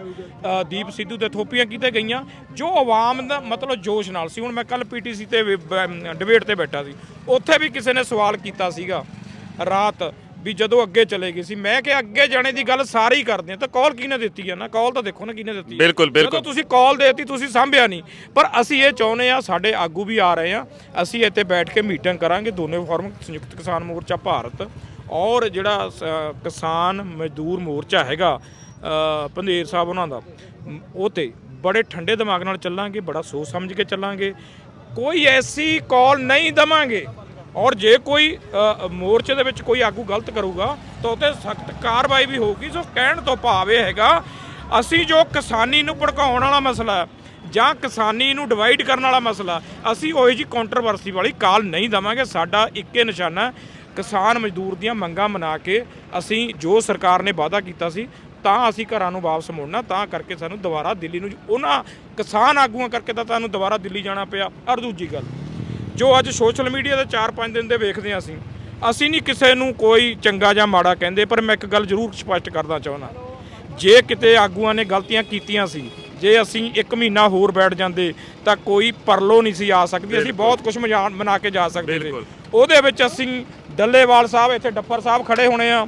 ਦੀਪ ਸਿੱਧੂ ਤੇ ਥੋਪੀਆਂ ਕੀਤੇ ਗਈਆਂ? ਜੋ ਆਵਾਮ ਦਾ ਮਤਲਬ ਜੋਸ਼ ਨਾਲ ਸੀ, ਹੁਣ ਮੈਂ ਕੱਲ ਪੀਟੀਸੀ ਤੇ ਡਿਬੇਟ ਤੇ ਬੈਠਾ ਸੀ, ਉੱਥੇ ਵੀ ਕਿਸੇ ਨੇ ਸਵਾਲ ਕੀਤਾ ਸੀਗਾ। ਰਾਤ ਵੀ ਜਦੋਂ ਅੱਗੇ ਚਲੇ ਗਏ ਸੀ ਮੈਂ ਕਿ ਅੱਗੇ ਜਾਣੇ ਦੀ ਗੱਲ ਸਾਰੇ ਕਰਦੇ ਆ ਤਾਂ ਕਾਲ ਕਿਹਨੇ ਦਿੱਤੀ ਆ ਨਾ ਕਾਲ ਤਾਂ ਦੇਖੋ ਨਾ ਕਿਹਨੇ ਦਿੱਤੀ ਆ। ਬਿਲਕੁਲ, ਬਿਲਕੁਲ। ਜਦੋਂ ਤੁਸੀਂ ਕਾਲ ਦੇਤੀ ਤੁਸੀਂ ਸਾਂਭਿਆ ਨਹੀਂ ਪਰ ਅਸੀਂ ਇਹ ਚਾਹੁੰਦੇ ਆ ਸਾਡੇ ਆਗੂ ਵੀ ਆ ਰਹੇ ਆ ਅਸੀਂ ਇੱਥੇ ਬੈਠ ਕੇ ਮੀਟਿੰਗ ਕਰਾਂਗੇ ਦੋਨੇ ਫੋਰਮ ਸੰਯੁਕਤ ਕਿਸਾਨ ਮੋਰਚਾ ਭਾਰਤ ਔਰ ਜਿਹੜਾ ਸ- ਕਿਸਾਨ ਮਜ਼ਦੂਰ ਮੋਰਚਾ ਹੈਗਾ ਅ, ਪੰਧੇਰ ਸਾਹਿਬ ਉਹਨਾਂ ਦਾ ਮ, ਉਹ ਤੇ ਬੜੇ ਠੰਡੇ ਦਿਮਾਗ ਨਾਲ ਚੱਲਾਂਗੇ ਬੜਾ ਸੋਚ ਸਮਝ ਕੇ ਚੱਲਾਂਗੇ ਕੋਈ ਐਸੀ ਕਾਲ ਨਹੀਂ ਦਵਾਂਗੇ ਔਰ ਜੇ ਕੋਈ ਮੋਰਚੇ ਦੇ ਵਿੱਚ ਕੋਈ ਆਗੂ ਗਲਤ ਕਰੂਗਾ, ਤਾਂ ਉਹ ਤੇ ਸਖਤ ਕਾਰਵਾਈ ਵੀ ਹੋਊਗੀ। ਸੋ ਕਹਿਣ ਤੋਂ ਭਾਵ ਇਹ ਹੈਗਾ, ਅਸੀਂ ਜੋ ਕਿਸਾਨੀ ਨੂੰ ਭੜਕਾਉਣ ਵਾਲਾ ਮਸਲਾ, ਜਾਂ ਕਿਸਾਨੀ ਨੂੰ ਡਿਵਾਈਡ ਕਰਨ ਵਾਲਾ ਮਸਲਾ, ਅਸੀਂ ਉਹੀ ਜੀ ਕੰਟਰੋਵਰਸੀ ਵਾਲੀ ਕਾਲ ਨਹੀਂ ਦਵਾਂਗੇ। ਸਾਡਾ ਇੱਕੇ ਨਿਸ਼ਾਨਾ ਕਿਸਾਨ ਮਜ਼ਦੂਰ ਦੀਆਂ ਮੰਗਾਂ ਮਨਾ ਕੇ ਅਸੀਂ ਜੋ ਸਰਕਾਰ ਨੇ ਵਾਅਦਾ ਕੀਤਾ ਸੀ, ਤਾਂ ਅਸੀਂ ਘਰਾਂ ਨੂੰ ਵਾਪਸ ਮੋੜਨਾ, ਤਾਂ ਕਰਕੇ ਸਾਨੂੰ ਦੁਬਾਰਾ ਦਿੱਲੀ ਨੂੰ, ਉਹਨਾਂ ਕਿਸਾਨ ਆਗੂਆਂ ਕਰਕੇ ਤਾਂ ਤੁਹਾਨੂੰ ਦੁਬਾਰਾ ਦਿੱਲੀ ਜਾਣਾ ਪਿਆ। ਔਰ ਦੂਜੀ ਗੱਲ ਜੋ ਅੱਜ ਸੋਸ਼ਲ ਮੀਡੀਆ ਦੇ 4-5 ਦਿਨ ਦੇ ਵੇਖਦੇ ਹਾਂ ਅਸੀਂ ਅਸੀਂ ਨਹੀਂ ਕਿਸੇ ਨੂੰ ਕੋਈ ਚੰਗਾ ਜਾਂ ਮਾੜਾ ਕਹਿੰਦੇ ਪਰ ਮੈਂ ਇੱਕ ਗੱਲ ਜ਼ਰੂਰ ਸਪਸ਼ਟ ਕਰਨਾ ਚਾਹੁੰਦਾ। ਜੇ ਕਿਤੇ ਆਗੂਆਂ ਨੇ ਗਲਤੀਆਂ ਕੀਤੀਆਂ ਸੀ ਜੇ ਅਸੀਂ ਇੱਕ ਮਹੀਨਾ ਹੋਰ ਬੈਠ ਜਾਂਦੇ ਤਾਂ ਕੋਈ ਪਰਲੋ ਨਹੀਂ ਸੀ ਆ ਸਕਦੀ। ਅਸੀਂ ਬਹੁਤ ਕੁਝ ਮਨਾ ਕੇ ਜਾ ਸਕਦੇ ਸੀ। ਉਹਦੇ ਵਿੱਚ ਅਸੀਂ ਡੱਲੇਵਾਲ ਸਾਹਿਬ ਇੱਥੇ ਡੱਫਰ ਸਾਹਿਬ ਖੜੇ ਹੋਣੇ ਆ।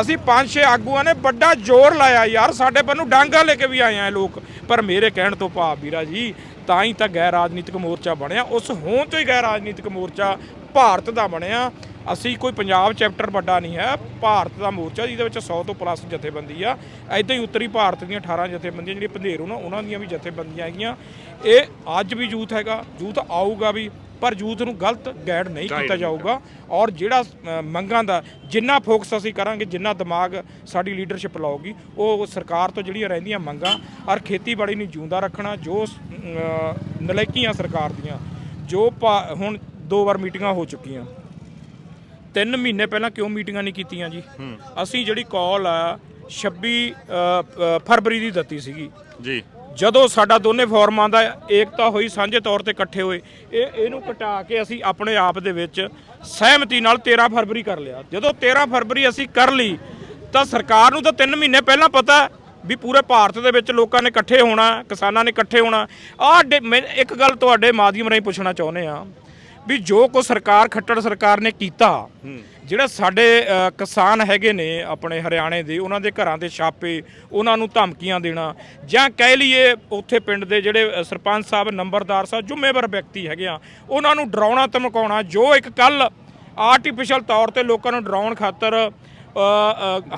ਅਸੀਂ ਪੰਜ ਛੇ ਆਗੂਆਂ ਨੇ ਵੱਡਾ ਜ਼ੋਰ ਲਾਇਆ ਯਾਰ ਸਾਡੇ ਪਰ ਨੂੰ ਡਾਂਗਾ ਲੈ ਕੇ ਵੀ ਆਏ ਆ ਲੋਕ। ਪਰ ਮੇਰੇ ਕਹਿਣ ਤੋਂ ਭਾਵ ਵੀਰਾ ਜੀ ਤਾਂ ਹੀ ਤਾਂ ਗੈਰ ਰਾਜਨੀਤਿਕ ਮੋਰਚਾ ਬਣਿਆ। ਉਸ ਹੋਂਦ ਤੋਂ ਹੀ ਗੈਰ ਰਾਜਨੀਤਿਕ ਮੋਰਚਾ ਭਾਰਤ ਦਾ ਬਣਿਆ। ਅਸੀਂ ਕੋਈ ਪੰਜਾਬ ਚੈਪਟਰ ਵੱਡਾ ਨਹੀਂ ਹੈ। ਭਾਰਤ ਦਾ ਮੋਰਚਾ, ਜਿਹਦੇ ਵਿੱਚ 100 ਤੋਂ ਪਲੱਸ ਜਥੇਬੰਦੀ ਆ। ਐਦਾਂ ਹੀ ਉੱਤਰੀ ਭਾਰਤ ਦੀਆਂ 18 ਜਥੇਬੰਦੀਆਂ, ਜਿਹੜੀਆਂ ਪੰਧੇਰੂ ਨਾ, ਉਹਨਾਂ ਦੀਆਂ ਵੀ ਜਥੇਬੰਦੀਆਂ ਹੈਗੀਆਂ। ਇਹ ਅੱਜ ਵੀ ਯੂਥ ਹੈਗਾ। ਯੂਥ ਆਊਗਾ ਵੀ। ਪਰ ਯੂਥ ਨੂੰ ਗਲਤ ਗਾਈਡ ਨਹੀਂ ਕੀਤਾ ਜਾਊਗਾ ਔਰ ਜਿਹੜਾ ਮੰਗਾਂ ਦਾ ਜਿੰਨਾ ਫੋਕਸ ਅਸੀਂ ਕਰਾਂਗੇ ਜਿੰਨਾ ਦਿਮਾਗ ਸਾਡੀ ਲੀਡਰਸ਼ਿਪ ਲਾਊਗੀ ਉਹ ਸਰਕਾਰ ਤੋਂ ਜਿਹੜੀਆਂ ਰਹਿੰਦੀਆਂ ਮੰਗਾਂ ਔਰ ਖੇਤੀਬਾੜੀ ਨੂੰ ਜਿਉਂਦਾ ਰੱਖਣਾ ਜੋ ਨਲਾਇਕੀਆਂ ਸਰਕਾਰ ਦੀਆਂ ਜੋ ਹੁਣ ਦੋ ਵਾਰ ਮੀਟਿੰਗਾਂ ਹੋ ਚੁੱਕੀਆਂ। ਤਿੰਨ ਮਹੀਨੇ ਪਹਿਲਾਂ ਕਿਉਂ ਮੀਟਿੰਗਾਂ ਨਹੀਂ ਕੀਤੀਆਂ ਜੀ? ਅਸੀਂ ਜਿਹੜੀ ਕਾਲ ਆ 26 ਅ, ਅ, ਫਰਵਰੀ ਦੀ ਦਿੱਤੀ ਸੀਗੀ। ਜੀ। ਜਦੋਂ ਸਾਡਾ ਦੋਨੇ ਫੋਰਮਾਂ ਦਾ ਏਕਤਾ ਹੋਈ, ਸਾਂਝੇ ਤੌਰ ਤੇ ਇਕੱਠੇ ਹੋਏ, ਇਹ ਇਹਨੂੰ ਘਟਾ ਕੇ ਅਸੀਂ ਆਪਣੇ ਆਪ ਦੇ ਵਿੱਚ ਸਹਿਮਤੀ ਨਾਲ 13 ਫਰਵਰੀ ਕਰ ਲਿਆ। ਜਦੋਂ 13 ਫਰਵਰੀ ਅਸੀਂ ਕਰ ਲਈ, ਤਾਂ ਸਰਕਾਰ ਨੂੰ ਤਾਂ 3 ਮਹੀਨੇ ਪਹਿਲਾਂ ਪਤਾ ਵੀ ਪੂਰੇ ਭਾਰਤ ਦੇ ਵਿੱਚ ਲੋਕਾਂ ਨੇ ਇਕੱਠੇ ਹੋਣਾ, ਕਿਸਾਨਾਂ ਨੇ ਇਕੱਠੇ ਹੋਣਾ। ਆਹ ਡੇ- ਮੈਂ ਇੱਕ ਗੱਲ ਤੁਹਾਡੇ ਮਾਧਿਅਮ ਰਾਹੀਂ ਪੁੱਛਣਾ ਚਾਹੁੰਦੇ ਆ ਵੀ ਜੋ ਕੋ ਸਰਕਾਰ ਖੱਟੜ ਸਰਕਾਰ ਨੇ ਕੀਤਾ ਜਿਹੜਾ ਸਾਡੇ ਕਿਸਾਨ ਹੈਗੇ ਨੇ ਆਪਣੇ ਹਰਿਆਣੇ ਦੇ ਉਹਨਾਂ ਦੇ ਘਰਾਂ ਦੇ ਛਾਪੇ ਉਹਨਾਂ ਨੂੰ ਧਮਕੀਆਂ ਦੇਣਾ ਜਾਂ ਕਹਿ ਲਈਏ ਉੱਥੇ ਪਿੰਡ ਦੇ ਜਿਹੜੇ ਸਰਪੰਚ ਸਾਹਿਬ ਨੰਬਰਦਾਰ ਸਾਹਿਬ ਜ਼ਿੰਮੇਵਾਰ ਵਿਅਕਤੀ ਹੈਗੇ ਆ ਉਹਨਾਂ ਨੂੰ ਡਰਾਉਣਾ ਧਮਕਾਉਣਾ ਜੋ ਇੱਕ ਕੱਲ ਆਰਟੀਫੀਸ਼ੀਅਲ ਤੌਰ ਤੇ ਲੋਕਾਂ ਨੂੰ ਡਰਾਉਣ ਖਾਤਰ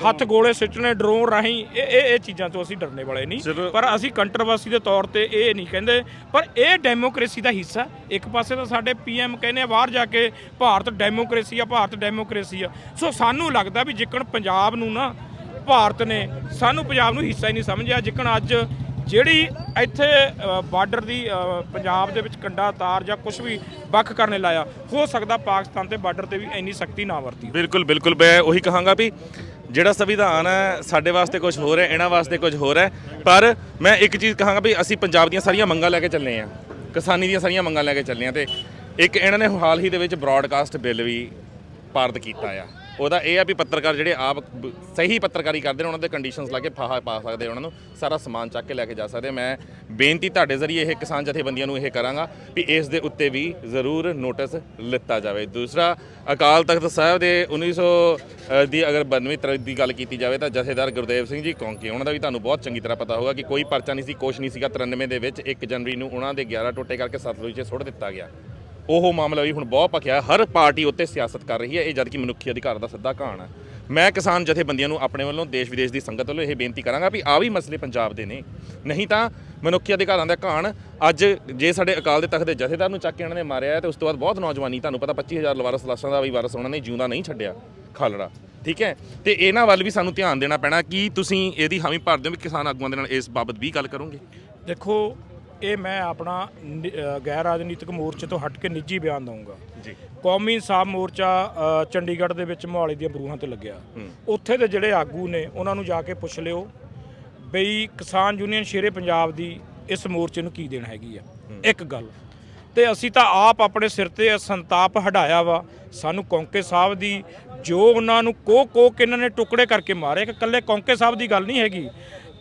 ਹੱਥ ਗੋਲੇ ਸਿੱਟਣੇ ਡਰੋਨ ਰਾਹੀਂ ਇਹ ਇਹ ਇਹ ਚੀਜ਼ਾਂ ਤੋਂ ਅਸੀਂ ਡਰਨੇ ਵਾਲੇ ਨਹੀਂ। ਪਰ ਅਸੀਂ ਕੰਟਰੋਵਰਸੀ ਦੇ ਤੌਰ ਤੇ ਇਹ ਨਹੀਂ ਕਹਿੰਦੇ। ਪਰ ਇਹ ਡੈਮੋਕ੍ਰੇਸੀ ਦਾ ਹਿੱਸਾ ਇੱਕ ਪਾਸੇ ਤਾਂ ਸਾਡੇ ਪੀਐਮ ਕਹਿੰਦੇ ਆ ਬਾਹਰ ਜਾ ਕੇ ਭਾਰਤ ਡੈਮੋਕ੍ਰੇਸੀ ਆ ਭਾਰਤ ਡੈਮੋਕ੍ਰੇਸੀ ਆ। ਸੋ ਸਾਨੂੰ ਲੱਗਦਾ ਵੀ ਜਿੱਕਣ ਪੰਜਾਬ ਨੂੰ ਨਾ ਭਾਰਤ ਨੇ ਸਾਨੂੰ ਪੰਜਾਬ ਨੂੰ ਹਿੱਸਾ ਹੀ ਨਹੀਂ ਸਮਝਿਆ ਜਿੱਕਣ ਅੱਜ ਜਿਹੜੀ ਇੱਥੇ ਬਾਰਡਰ ਦੀ ਪੰਜਾਬ ਦੇ ਵਿੱਚ ਕੰਡਾ, ਤਾਰ ਜਾਂ ਕੁਝ ਵੀ ਵੱਖ ਕਰਨੇ ਲਾਇਆ, ਹੋ ਸਕਦਾ ਪਾਕਿਸਤਾਨ ਤੇ ਬਾਰਡਰ ਤੇ ਵੀ ਇੰਨੀ ਸਖਤੀ ਨਾ ਵਰਤੀ ਬਿਲਕੁਲ ਬਿਲਕੁਲ, ਮੈਂ ਉਹੀ ਕਹਾਂਗਾ ਵੀ ਜਿਹੜਾ ਸੰਵਿਧਾਨ ਹੈ, ਸਾਡੇ ਵਾਸਤੇ ਕੁਝ ਹੋਰ ਹੈ, ਇਹਨਾਂ ਵਾਸਤੇ ਕੁਝ ਹੋਰ ਹੈ, ਪਰ ਮੈਂ ਇੱਕ ਚੀਜ਼ ਕਹਾਂਗਾ ਵੀ ਅਸੀਂ ਪੰਜਾਬ ਦੀਆਂ ਸਾਰੀਆਂ ਮੰਗਾਂ ਲੈ ਕੇ ਚੱਲੇ ਆ ਕਿਸਾਨੀ ਦੀਆਂ ਸਾਰੀਆਂ ਮੰਗਾਂ ਲੈ ਕੇ ਚੱਲੇ ਆ ਤੇ ਇੱਕ ਇਹਨਾਂ ਨੇ ਹਾਲ ਹੀ ਦੇ ਵਿੱਚ ਬ੍ਰਾਡਕਾਸਟ ਬਿੱਲ ਵੀ ਪਾਰਦ ਕੀਤਾ ਆ। ਉਹਦਾ ਇਹ ਆ ਵੀ ਪੱਤਰਕਾਰ ਜਿਹੜੇ ਆਪ ਬ- ਸਹੀ ਪੱਤਰਕਾਰੀ ਕਰਦੇ ਨੇ ਉਹਨਾਂ ਦੇ ਕੰਡੀਸ਼ਨਸ ਲਾ ਕੇ ਫਾਹਾ ਪਾ ਸਕਦੇ ਉਹਨਾਂ ਨੂੰ ਸਾਰਾ ਸਮਾਨ ਚੱਕ ਕੇ ਲੈ ਕੇ ਜਾ ਸਕਦੇ ਆ। ਮੈਂ ਬੇਨਤੀ ਤੁਹਾਡੇ ਜ਼ਰੀਏ ਇਹ ਕਿਸਾਨ ਜਥੇਬੰਦੀਆਂ ਨੂੰ ਇਹ ਕਰਾਂਗਾ ਵੀ ਇਸ ਦੇ ਉੱਤੇ ਵੀ ਜ਼ਰੂਰ ਨੋਟਿਸ ਲਿੱਤਾ ਜਾਵੇ। ਦੂਸਰਾ ਅਕਾਲ ਤਖਤ ਸਾਹਿਬ ਦੇ 1900 ਅ, ਦੀ ਅਗਰ 92 ਤਰੀਕ ਦੀ ਗੱਲ ਕੀਤੀ ਜਾਵੇ ਤਾਂ ਜਥੇਦਾਰ ਗੁਰਦੇਵ ਸਿੰਘ ਜੀ ਕੌਂਕੀ ਉਹਨਾਂ ਦਾ ਵੀ ਤੁਹਾਨੂੰ ਬਹੁਤ ਚੰਗੀ ਤਰ੍ਹਾਂ ਪਤਾ ਹੋਊਗਾ ਕਿ ਕੋਈ ਪਰਚਾ ਨਹੀਂ ਸੀ ਕੁਛ ਨਹੀਂ ਸੀਗਾ। 93 ਦੇ ਵਿੱਚ 1 ਜਨਵਰੀ ਨੂੰ ਉਹਨਾਂ ਦੇ 11 ਟੋਟੇ ਕਰਕੇ ਸਤਲੁਜ 'ਚ ਸੁੱਟ ਦਿੱਤਾ ਗਿਆ। ਉਹ ਮਾਮਲਾ ਵੀ ਹੁਣ ਬਹੁਤ ਭਖਿਆ ਹਰ ਪਾਰਟੀ ਉੱਤੇ ਸਿਆਸਤ ਕਰ ਰਹੀ ਹੈ। ਇਹ ਜਦਕਿ ਮਨੁੱਖੀ ਅਧਿਕਾਰ ਦਾ ਸਿੱਧਾ ਘਾਣ ਹੈ। ਮੈਂ ਕਿਸਾਨ ਜਥੇਬੰਦੀਆਂ ਨੂੰ ਆਪਣੇ ਵੱਲੋਂ ਦੇਸ਼ ਵਿਦੇਸ਼ ਦੀ ਸੰਗਤ ਵੱਲੋਂ ਇਹ ਬੇਨਤੀ ਕਰਾਂਗਾ ਵੀ ਆ ਵੀ ਮਸਲੇ ਪੰਜਾਬ ਦੇ ਨੇ। ਨਹੀਂ ਤਾਂ ਮਨੁੱਖੀ ਅਧਿਕਾਰਾਂ ਦਾ ਘਾਣ ਅੱਜ ਜੇ ਸਾਡੇ ਅਕਾਲ ਦੇ ਤਖਤ ਦੇ ਜਥੇਦਾਰ ਨੂੰ ਚੱਕ ਕੇ ਉਹਨਾਂ ਨੇ ਮਾਰਿਆ ਹੈ, ਤੇ ਉਸ ਤੋਂ ਬਾਅਦ ਬਹੁਤ ਨੌਜਵਾਨੀ, ਤੁਹਾਨੂੰ ਪਤਾ 25000 ਲਵਾਰਸ ਲਾਸ਼ਾਂ ਦਾ ਵੀ ਵਾਰਸ ਉਹਨਾਂ ਨੇ ਜਿਉਂਦਾ ਨਹੀਂ ਛੱਡਿਆ, ਖਾਲੜਾ। ਠੀਕ ਹੈ? ਤੇ ਇਹਨਾਂ ਵੱਲ ਵੀ ਸਾਨੂੰ ਧਿਆਨ ਦੇਣਾ ਪੈਣਾ ਕਿ ਤੁਸੀਂ ਇਹਦੀ ਹਾਮੀ ਭਰਦੇ ਹੋ ਵੀ ਕਿਸਾਨ ਆਗੂਆਂ ਦੇ ਨਾਲ ਇਸ ਬਾਬਤ ਵੀ ਗੱਲ ਕਰੋਗੇ। ਦੇਖੋ ਇਹ ਮੈਂ ਆਪਣਾ ਨਿ- ਅ, ਗੈਰ ਰਾਜਨੀਤਿਕ ਮੋਰਚੇ ਤੋਂ ਹਟ ਕੇ ਨਿੱਜੀ ਬਿਆਨ ਦਊਂਗਾ। ਜੀ। ਕੌਮੀ ਇਨਸਾਫ ਮੋਰਚਾ ਅ, ਚੰਡੀਗੜ੍ਹ ਦੇ ਵਿੱਚ ਮੋਹਾਲੀ ਦੀਆਂ ਬਰੂਹਾਂ ਤੇ ਲੱਗਿਆ। ਉੱਥੇ ਦੇ ਜਿਹੜੇ ਆਗੂ ਨੇ ਉਹਨਾਂ ਨੂੰ ਜਾ ਕੇ ਪੁੱਛ ਲਿਓ ਬਈ ਕਿਸਾਨ ਯੂਨੀਅਨ ਸ਼ੇਰੇ ਪੰਜਾਬ ਦੀ ਇਸ ਮੋਰਚੇ ਨੂੰ ਕੀ ਦੇਣ ਹੈਗੀ ਆ। ਇੱਕ ਗੱਲ। ਤੇ ਅਸੀਂ ਤਾਂ ਆਪ ਆਪਣੇ ਸਿਰ ਤੇ ਇਹ ਸੰਤਾਪ ਹਟਾਇਆ ਵਾ। ਸਾਨੂੰ ਕੌਂਕੇ ਸਾਹਿਬ ਦੀ ਜੋ ਉਹਨਾਂ ਨੂੰ ਕੋ ਕੋ ਕੇ ਇਹਨਾਂ ਨੇ ਟੁਕੜੇ ਕਰਕੇ ਮਾਰੇ ਕਿ ਇਕੱਲੇ ਕੌਂਕੇ ਸਾਹਿਬ ਦੀ ਗੱਲ ਨਹੀਂ ਹੈਗੀ।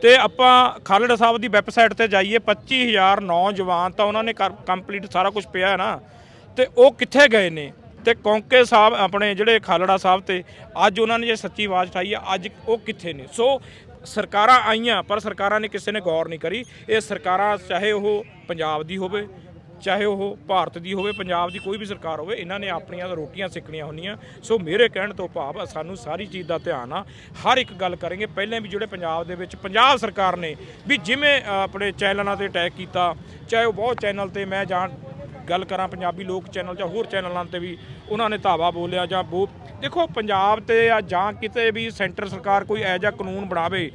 ਤੇ ਆਪਾਂ ਖਾਲੜਾ ਸਾਹਿਬ ਦੀ ਵੈਬਸਾਈਟ ਤੇ ਜਾਈਏ 25000 ਨੌਜਵਾਨ ਤਾਂ ਉਹਨਾਂ ਨੇ ਕੰਪਲੀਟ ਸਾਰਾ ਕੁਝ ਪਿਆ ਹੈ ਨਾ। ਤੇ ਉਹ ਕਿੱਥੇ ਗਏ ਨੇ? ਤੇ ਕੌਂਕੇ ਸਾਹਿਬ ਆਪਣੇ ਜਿਹੜੇ ਖਾਲੜਾ ਸਾਹਿਬ ਤੇ, ਅੱਜ ਉਹਨਾਂ ਨੇ ਜੇ ਸੱਚੀ ਆਵਾਜ਼ ਉਠਾਈ ਆ, ਅੱਜ ਉਹ ਕਿੱਥੇ ਨੇ? ਸੋ ਸਰਕਾਰਾਂ ਆਈਆਂ, ਪਰ ਸਰਕਾਰਾਂ ਨੇ ਕਿਸੇ ਨੇ ਗੌਰ ਨਹੀਂ ਕਰੀ। ਇਹ ਸਰਕਾਰਾਂ ਚਾਹੇ ਉਹ ਪੰਜਾਬ ਦੀ ਹੋਵੇ ਚਾਹੇ ਉਹ ਭਾਰਤ ਦੀ ਹੋਵੇ, ਪੰਜਾਬ ਦੀ ਕੋਈ ਵੀ ਸਰਕਾਰ ਹੋਵੇ, ਇਹਨਾਂ ਨੇ ਆਪਣੀਆਂ ਰੋਟੀਆਂ ਸਿੱਕਣੀਆਂ ਹੁੰਦੀਆਂ। ਸੋ ਮੇਰੇ ਕਹਿਣ ਤੋਂ ਭਾਵ ਸਾਨੂੰ ਸਾਰੀ ਚੀਜ਼ ਦਾ ਧਿਆਨ ਆ। ਹਰ ਇੱਕ ਗੱਲ ਕਰਾਂਗੇ। ਪਹਿਲਾਂ ਵੀ ਜਿਹੜੇ ਪੰਜਾਬ ਦੇ ਵਿੱਚ, ਪੰਜਾਬ ਸਰਕਾਰ ਨੇ ਵੀ ਜਿਵੇਂ ਆਪਣੇ ਚੈਨਲਾਂ ਤੇ ਅਟੈਕ ਕੀਤਾ, ਚਾਹੇ ਉਹ ਬਹੁਤ ਚੈਨਲ ਤੇ ਮੈਂ ਜਾਣ ਗੱਲ ਕਰਾਂ ਪੰਜਾਬੀ ਲੋਕ ਚੈਨਲ ਜਾਂ ਹੋਰ ਚੈਨਲਾਂ ਤੇ ਵੀ, ਉਹਨਾਂ ਨੇ ਧਾਵਾ ਬੋਲਿਆ ਜਾਂ ਬੋ ਦੇਖੋ, ਪੰਜਾਬ ਤੇ ਆ ਜਾਂ ਕਿਤੇ ਵੀ ਸੈਂਟਰ ਸਰਕਾਰ ਕੋਈ ਇਹੋ ਜਿਹਾ ਕਾਨੂੰਨ ਬਣਾਵੇ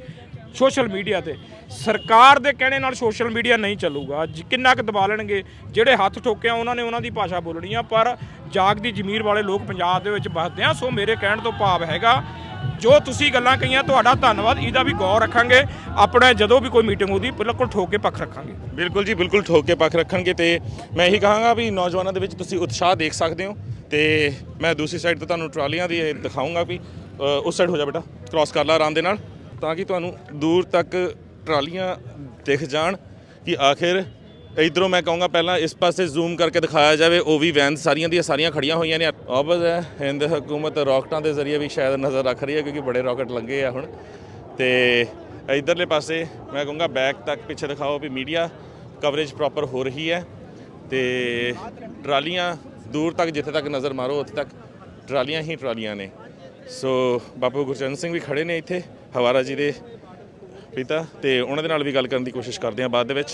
ਸੋਸ਼ਲ ਮੀਡੀਆ ਤੇ। ਸਰਕਾਰ ਦੇ ਕਹਿਣੇ ਨਾਲ ਸੋਸ਼ਲ ਮੀਡੀਆ ਨਹੀਂ ਚੱਲੂਗਾ। ਜ- ਕਿੰਨਾ ਕੁ ਦਬਾ ਲੈਣਗੇ? ਜਿਹੜੇ ਹੱਥ ਠੋਕਿਆ ਉਹਨਾਂ ਨੇ ਉਹਨਾਂ ਦੀ ਭਾਸ਼ਾ ਬੋਲਣੀ ਆ ਪਰ ਜਾਗਦੀ ਜ਼ਮੀਰ ਵਾਲੇ ਲੋਕ ਪੰਜਾਬ ਦੇ ਵਿੱਚ ਵੱਸਦੇ ਆ। ਸੋ ਮੇਰੇ ਕਹਿਣ ਤੋਂ ਭਾਵ ਹੈਗਾ ਜੋ ਤੁਸੀਂ ਗੱਲਾਂ ਕਹੀਆਂ ਤੁਹਾਡਾ ਧੰਨਵਾਦ। ਇਹਦਾ ਵੀ ਗੌਰ ਰੱਖਾਂਗੇ। ਆਪਣੇ ਜਦੋਂ ਵੀ ਕੋਈ ਮੀਟਿੰਗ ਹੋਦੀ ਬਿਲਕੁਲ ਠੋਕ ਕੇ ਪੱਖ ਰੱਖਾਂਗੇ। ਬਿਲਕੁਲ ਜੀ ਬਿਲਕੁਲ ਠੋਕ ਕੇ ਪੱਖ ਰੱਖਣਗੇ ਤੇ ਮੈਂ ਇਹੀ ਕਹਾਂਗਾ ਵੀ ਨੌਜਵਾਨਾਂ ਦੇ ਵਿੱਚ ਤੁਸੀਂ ਉਤਸ਼ਾਹ ਦੇਖ ਸਕਦੇ ਹੋ ਤੇ ਮੈਂ ਦੂਸਰੀ ਸਾਈਡ ਤੋਂ ਤੁਹਾਨੂੰ ਟਰਾਲੀਆਂ ਦੀ ਇਹ ਦਿਖਾਉਂਗਾ ਵੀ ਅ, ਉਸ ਸਾਈਡ ਹੋ ਜਾ ਬੇਟਾ। ਕ੍ਰਾਸ ਕਰ ਲਾ ਆਰਾਮ ਦੇ ਨਾਲ। ਤਾਂ ਕਿ ਤੁਹਾਨੂੰ ਦੂਰ ਤੱਕ ਟਰਾਲੀਆਂ ਦਿਖ ਜਾਣ ਕਿ ਆਖਿਰ ਇਧਰੋਂ ਮੈਂ ਕਹੂੰਗਾ ਪਹਿਲਾਂ ਇਸ ਪਾਸੇ ਜ਼ੂਮ ਕਰਕੇ ਦਿਖਾਇਆ ਜਾਵੇ, ਉਹ ਵੀ ਵੈਨ ਸਾਰੀਆਂ ਦੀਆਂ ਸਾਰੀਆਂ ਖੜੀਆਂ ਹੋਈਆਂ ਨੇ। ਆਬਜ਼ ਹੈ, ਹਿੰਦ ਹਕੂਮਤ ਰਾਕਟਾਂ ਦੇ ਜ਼ਰੀਏ ਵੀ ਸ਼ਾਇਦ ਨਜ਼ਰ ਰੱਖ ਰਹੀ ਹੈ ਕਿਉਂਕਿ ਬੜੇ ਰਾਕਟ ਲੱਗੇ ਆ ਹੁਣ। ਤੇ ਇਧਰਲੇ ਪਾਸੇ ਮੈਂ ਕਹੂੰਗਾ ਬੈਕ ਤੱਕ ਪਿੱਛੇ ਦਿਖਾਓ ਵੀ ਮੀਡੀਆ ਕਵਰੇਜ ਪ੍ਰੋਪਰ ਹੋ ਰਹੀ ਹੈ। ਤੇ ਟਰਾਲੀਆਂ ਦੂਰ ਤੱਕ, ਜਿੱਥੇ ਤੱਕ ਨਜ਼ਰ ਮਾਰੋ, ਉੱਥੇ ਤੱਕ ਟਰਾਲੀਆਂ ਹੀ ਟਰਾਲੀਆਂ ਨੇ। ਸੋ ਬਾਪੂ ਗੁਰਚਰਨ ਸਿੰਘ ਵੀ ਖੜੇ ਨੇ ਇੱਥੇ। ਹਵਾਰਾ ਜੀ ਦੇ ਪਿਤਾ ਤੇ ਉਹਨਾਂ ਦੇ ਨਾਲ ਵੀ ਗੱਲ ਕਰਨ ਦੀ ਕੋਸ਼ਿਸ਼ ਕਰਦੇ ਹਾਂ ਬਾਅਦ ਦੇ ਵਿੱਚ।